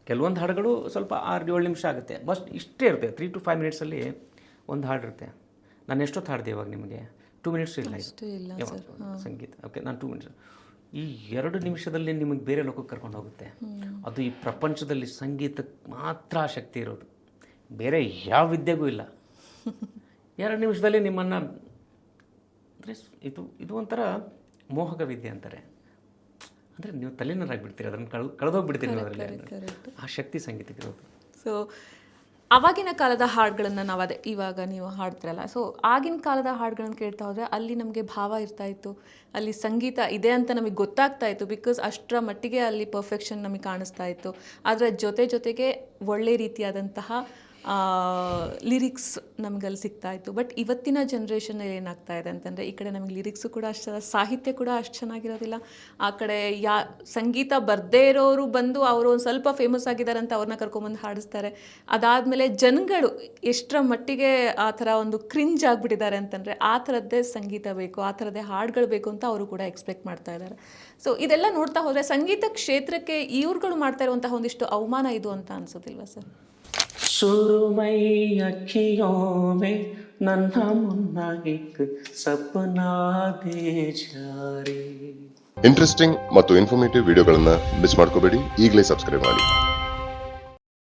ಕೆಲವೊಂದು ಹಾಡುಗಳು ಸ್ವಲ್ಪ ಆರು ಏಳು ನಿಮಿಷ ಆಗುತ್ತೆ. ಬಸ್ ಇಷ್ಟೇ ಇರುತ್ತೆ. ತ್ರೀ ಟು ಫೈವ್ ಮಿನಿಟ್ಸಲ್ಲಿ ಒಂದು ಹಾಡು ಇರುತ್ತೆ. ನಾನು ಎಷ್ಟೊತ್ತು ಹಾಡಿದೆ ಇವಾಗ ನಿಮಗೆ? ಟೂ ಮಿನಿಟ್ಸ್ ಇಲ್ಲ? ಸಂಗೀತ. ಓಕೆ ನಾನು ಟೂ ಮಿನಿಟ್ಸ್ ಈ ಎರಡು ನಿಮಿಷದಲ್ಲಿ ನಿಮಗೆ ಬೇರೆ ಲೋಕಕ್ಕೆ ಕರ್ಕೊಂಡು ಹೋಗುತ್ತೆ. ಅದು ಈ ಪ್ರಪಂಚದಲ್ಲಿ ಸಂಗೀತಕ್ಕೆ ಮಾತ್ರ ಶಕ್ತಿ ಇರೋದು. ಬೇರೆ ಯಾವ ವಿದ್ಯೆಗೂ ಇಲ್ಲ. (laughs) ಎರಡು ನಿಮಿಷದಲ್ಲಿ ನಿಮ್ಮನ್ನು ಅಂದರೆ ಇದು ಇದು ಒಂಥರ ಮೋಹಕ ವಿದ್ಯೆ ಅಂತಾರೆ. ಅಂದರೆ ನೀವು ತಲೆನರಾಗ್ಬಿಡ್ತೀರಿ ಅದನ್ನು ಕಳ್ ಕಳೆದೋಗ್ಬಿಡ್ತೀರಿ ನೀವು ಅದರಲ್ಲಿ. ಆ ಶಕ್ತಿ ಸಂಗೀತಕ್ಕಿರೋದು ಸೊ ಅವಾಗಿನ ಕಾಲದ ಹಾಡುಗಳನ್ನು ನಾವು ಅದೇ ಇವಾಗ ನೀವು ಹಾಡ್ತಿರಲ್ಲ. ಸೊ ಆಗಿನ ಕಾಲದ ಹಾಡುಗಳನ್ನು ಕೇಳ್ತಾ ಹೋದರೆ ಅಲ್ಲಿ ನಮಗೆ ಭಾವ ಇರ್ತಾ ಇತ್ತು. ಅಲ್ಲಿ ಸಂಗೀತ ಇದೆ ಅಂತ ನಮಗೆ ಗೊತ್ತಾಗ್ತಾ ಇತ್ತು ಬಿಕಾಸ್ ಅಷ್ಟರ ಮಟ್ಟಿಗೆ ಅಲ್ಲಿ ಪರ್ಫೆಕ್ಷನ್ ನಮಗೆ ಕಾಣಿಸ್ತಾ ಇತ್ತು. ಅದರ ಜೊತೆ ಜೊತೆಗೆ ಒಳ್ಳೆ ರೀತಿಯಾದಂತಹ ಲಿರಿಕ್ಸ್ ನಮಗಲ್ಲಿ ಅಲ್ಲಿ ಸಿಗ್ತಾ ಇತ್ತು ಬಟ್ ಇವತ್ತಿನ ಜನ್ರೇಷನಲ್ಲಿ ಏನಾಗ್ತಾ ಇದೆ ಅಂತಂದರೆ, ಈ ಕಡೆ ನಮಗೆ ಲಿರಿಕ್ಸು ಕೂಡ ಅಷ್ಟು ಸಾಹಿತ್ಯ ಕೂಡ ಅಷ್ಟು ಚೆನ್ನಾಗಿರೋದಿಲ್ಲ. ಆ ಕಡೆ ಯಾ, ಸಂಗೀತ ಬರದೇ ಇರೋರು ಬಂದು ಅವರು ಒಂದು ಸ್ವಲ್ಪ ಫೇಮಸ್ ಆಗಿದ್ದಾರೆ ಅಂತ ಅವ್ರನ್ನ ಕರ್ಕೊಂಬಂದು ಹಾಡಿಸ್ತಾರೆ. ಅದಾದಮೇಲೆ ಜನಗಳು ಎಷ್ಟರ ಮಟ್ಟಿಗೆ ಆ ಥರ ಒಂದು ಕ್ರಿಂಜ್ ಆಗಿಬಿಟ್ಟಿದ್ದಾರೆ ಅಂತಂದರೆ, ಆ ಥರದ್ದೇ ಸಂಗೀತ ಬೇಕು, ಆ ಥರದ್ದೇ ಹಾಡುಗಳು ಬೇಕು ಅಂತ ಅವರು ಕೂಡ ಎಕ್ಸ್ಪೆಕ್ಟ್ ಮಾಡ್ತಾ ಇದ್ದಾರೆ. ಸೊ ಇದೆಲ್ಲ ನೋಡ್ತಾ ಹೋದರೆ ಸಂಗೀತ ಕ್ಷೇತ್ರಕ್ಕೆ ಇವ್ರುಗಳು ಮಾಡ್ತಾ ಇರುವಂತಹ ಒಂದಿಷ್ಟು ಅವಮಾನ ಇದು ಅಂತ ಅನ್ಸೋದಿಲ್ವಾ ಸರ್? சுருமை அக்கியோமே ನನ್ನ முன்னாகிக்கு ಇಂಟ್ರೆಸ್ಟಿಂಗ್ ಮತ್ತು ಇನ್ಫಾರ್ಮೇಟಿವ್ ವಿಡಿಯೋಗಳನ್ನು ಮಿಸ್ ಮಾಡ್ಕೋಬೇಡಿ. ಈಗಲೇ ಸಬ್ಸ್ಕ್ರೈಬ್ ಮಾಡಿ.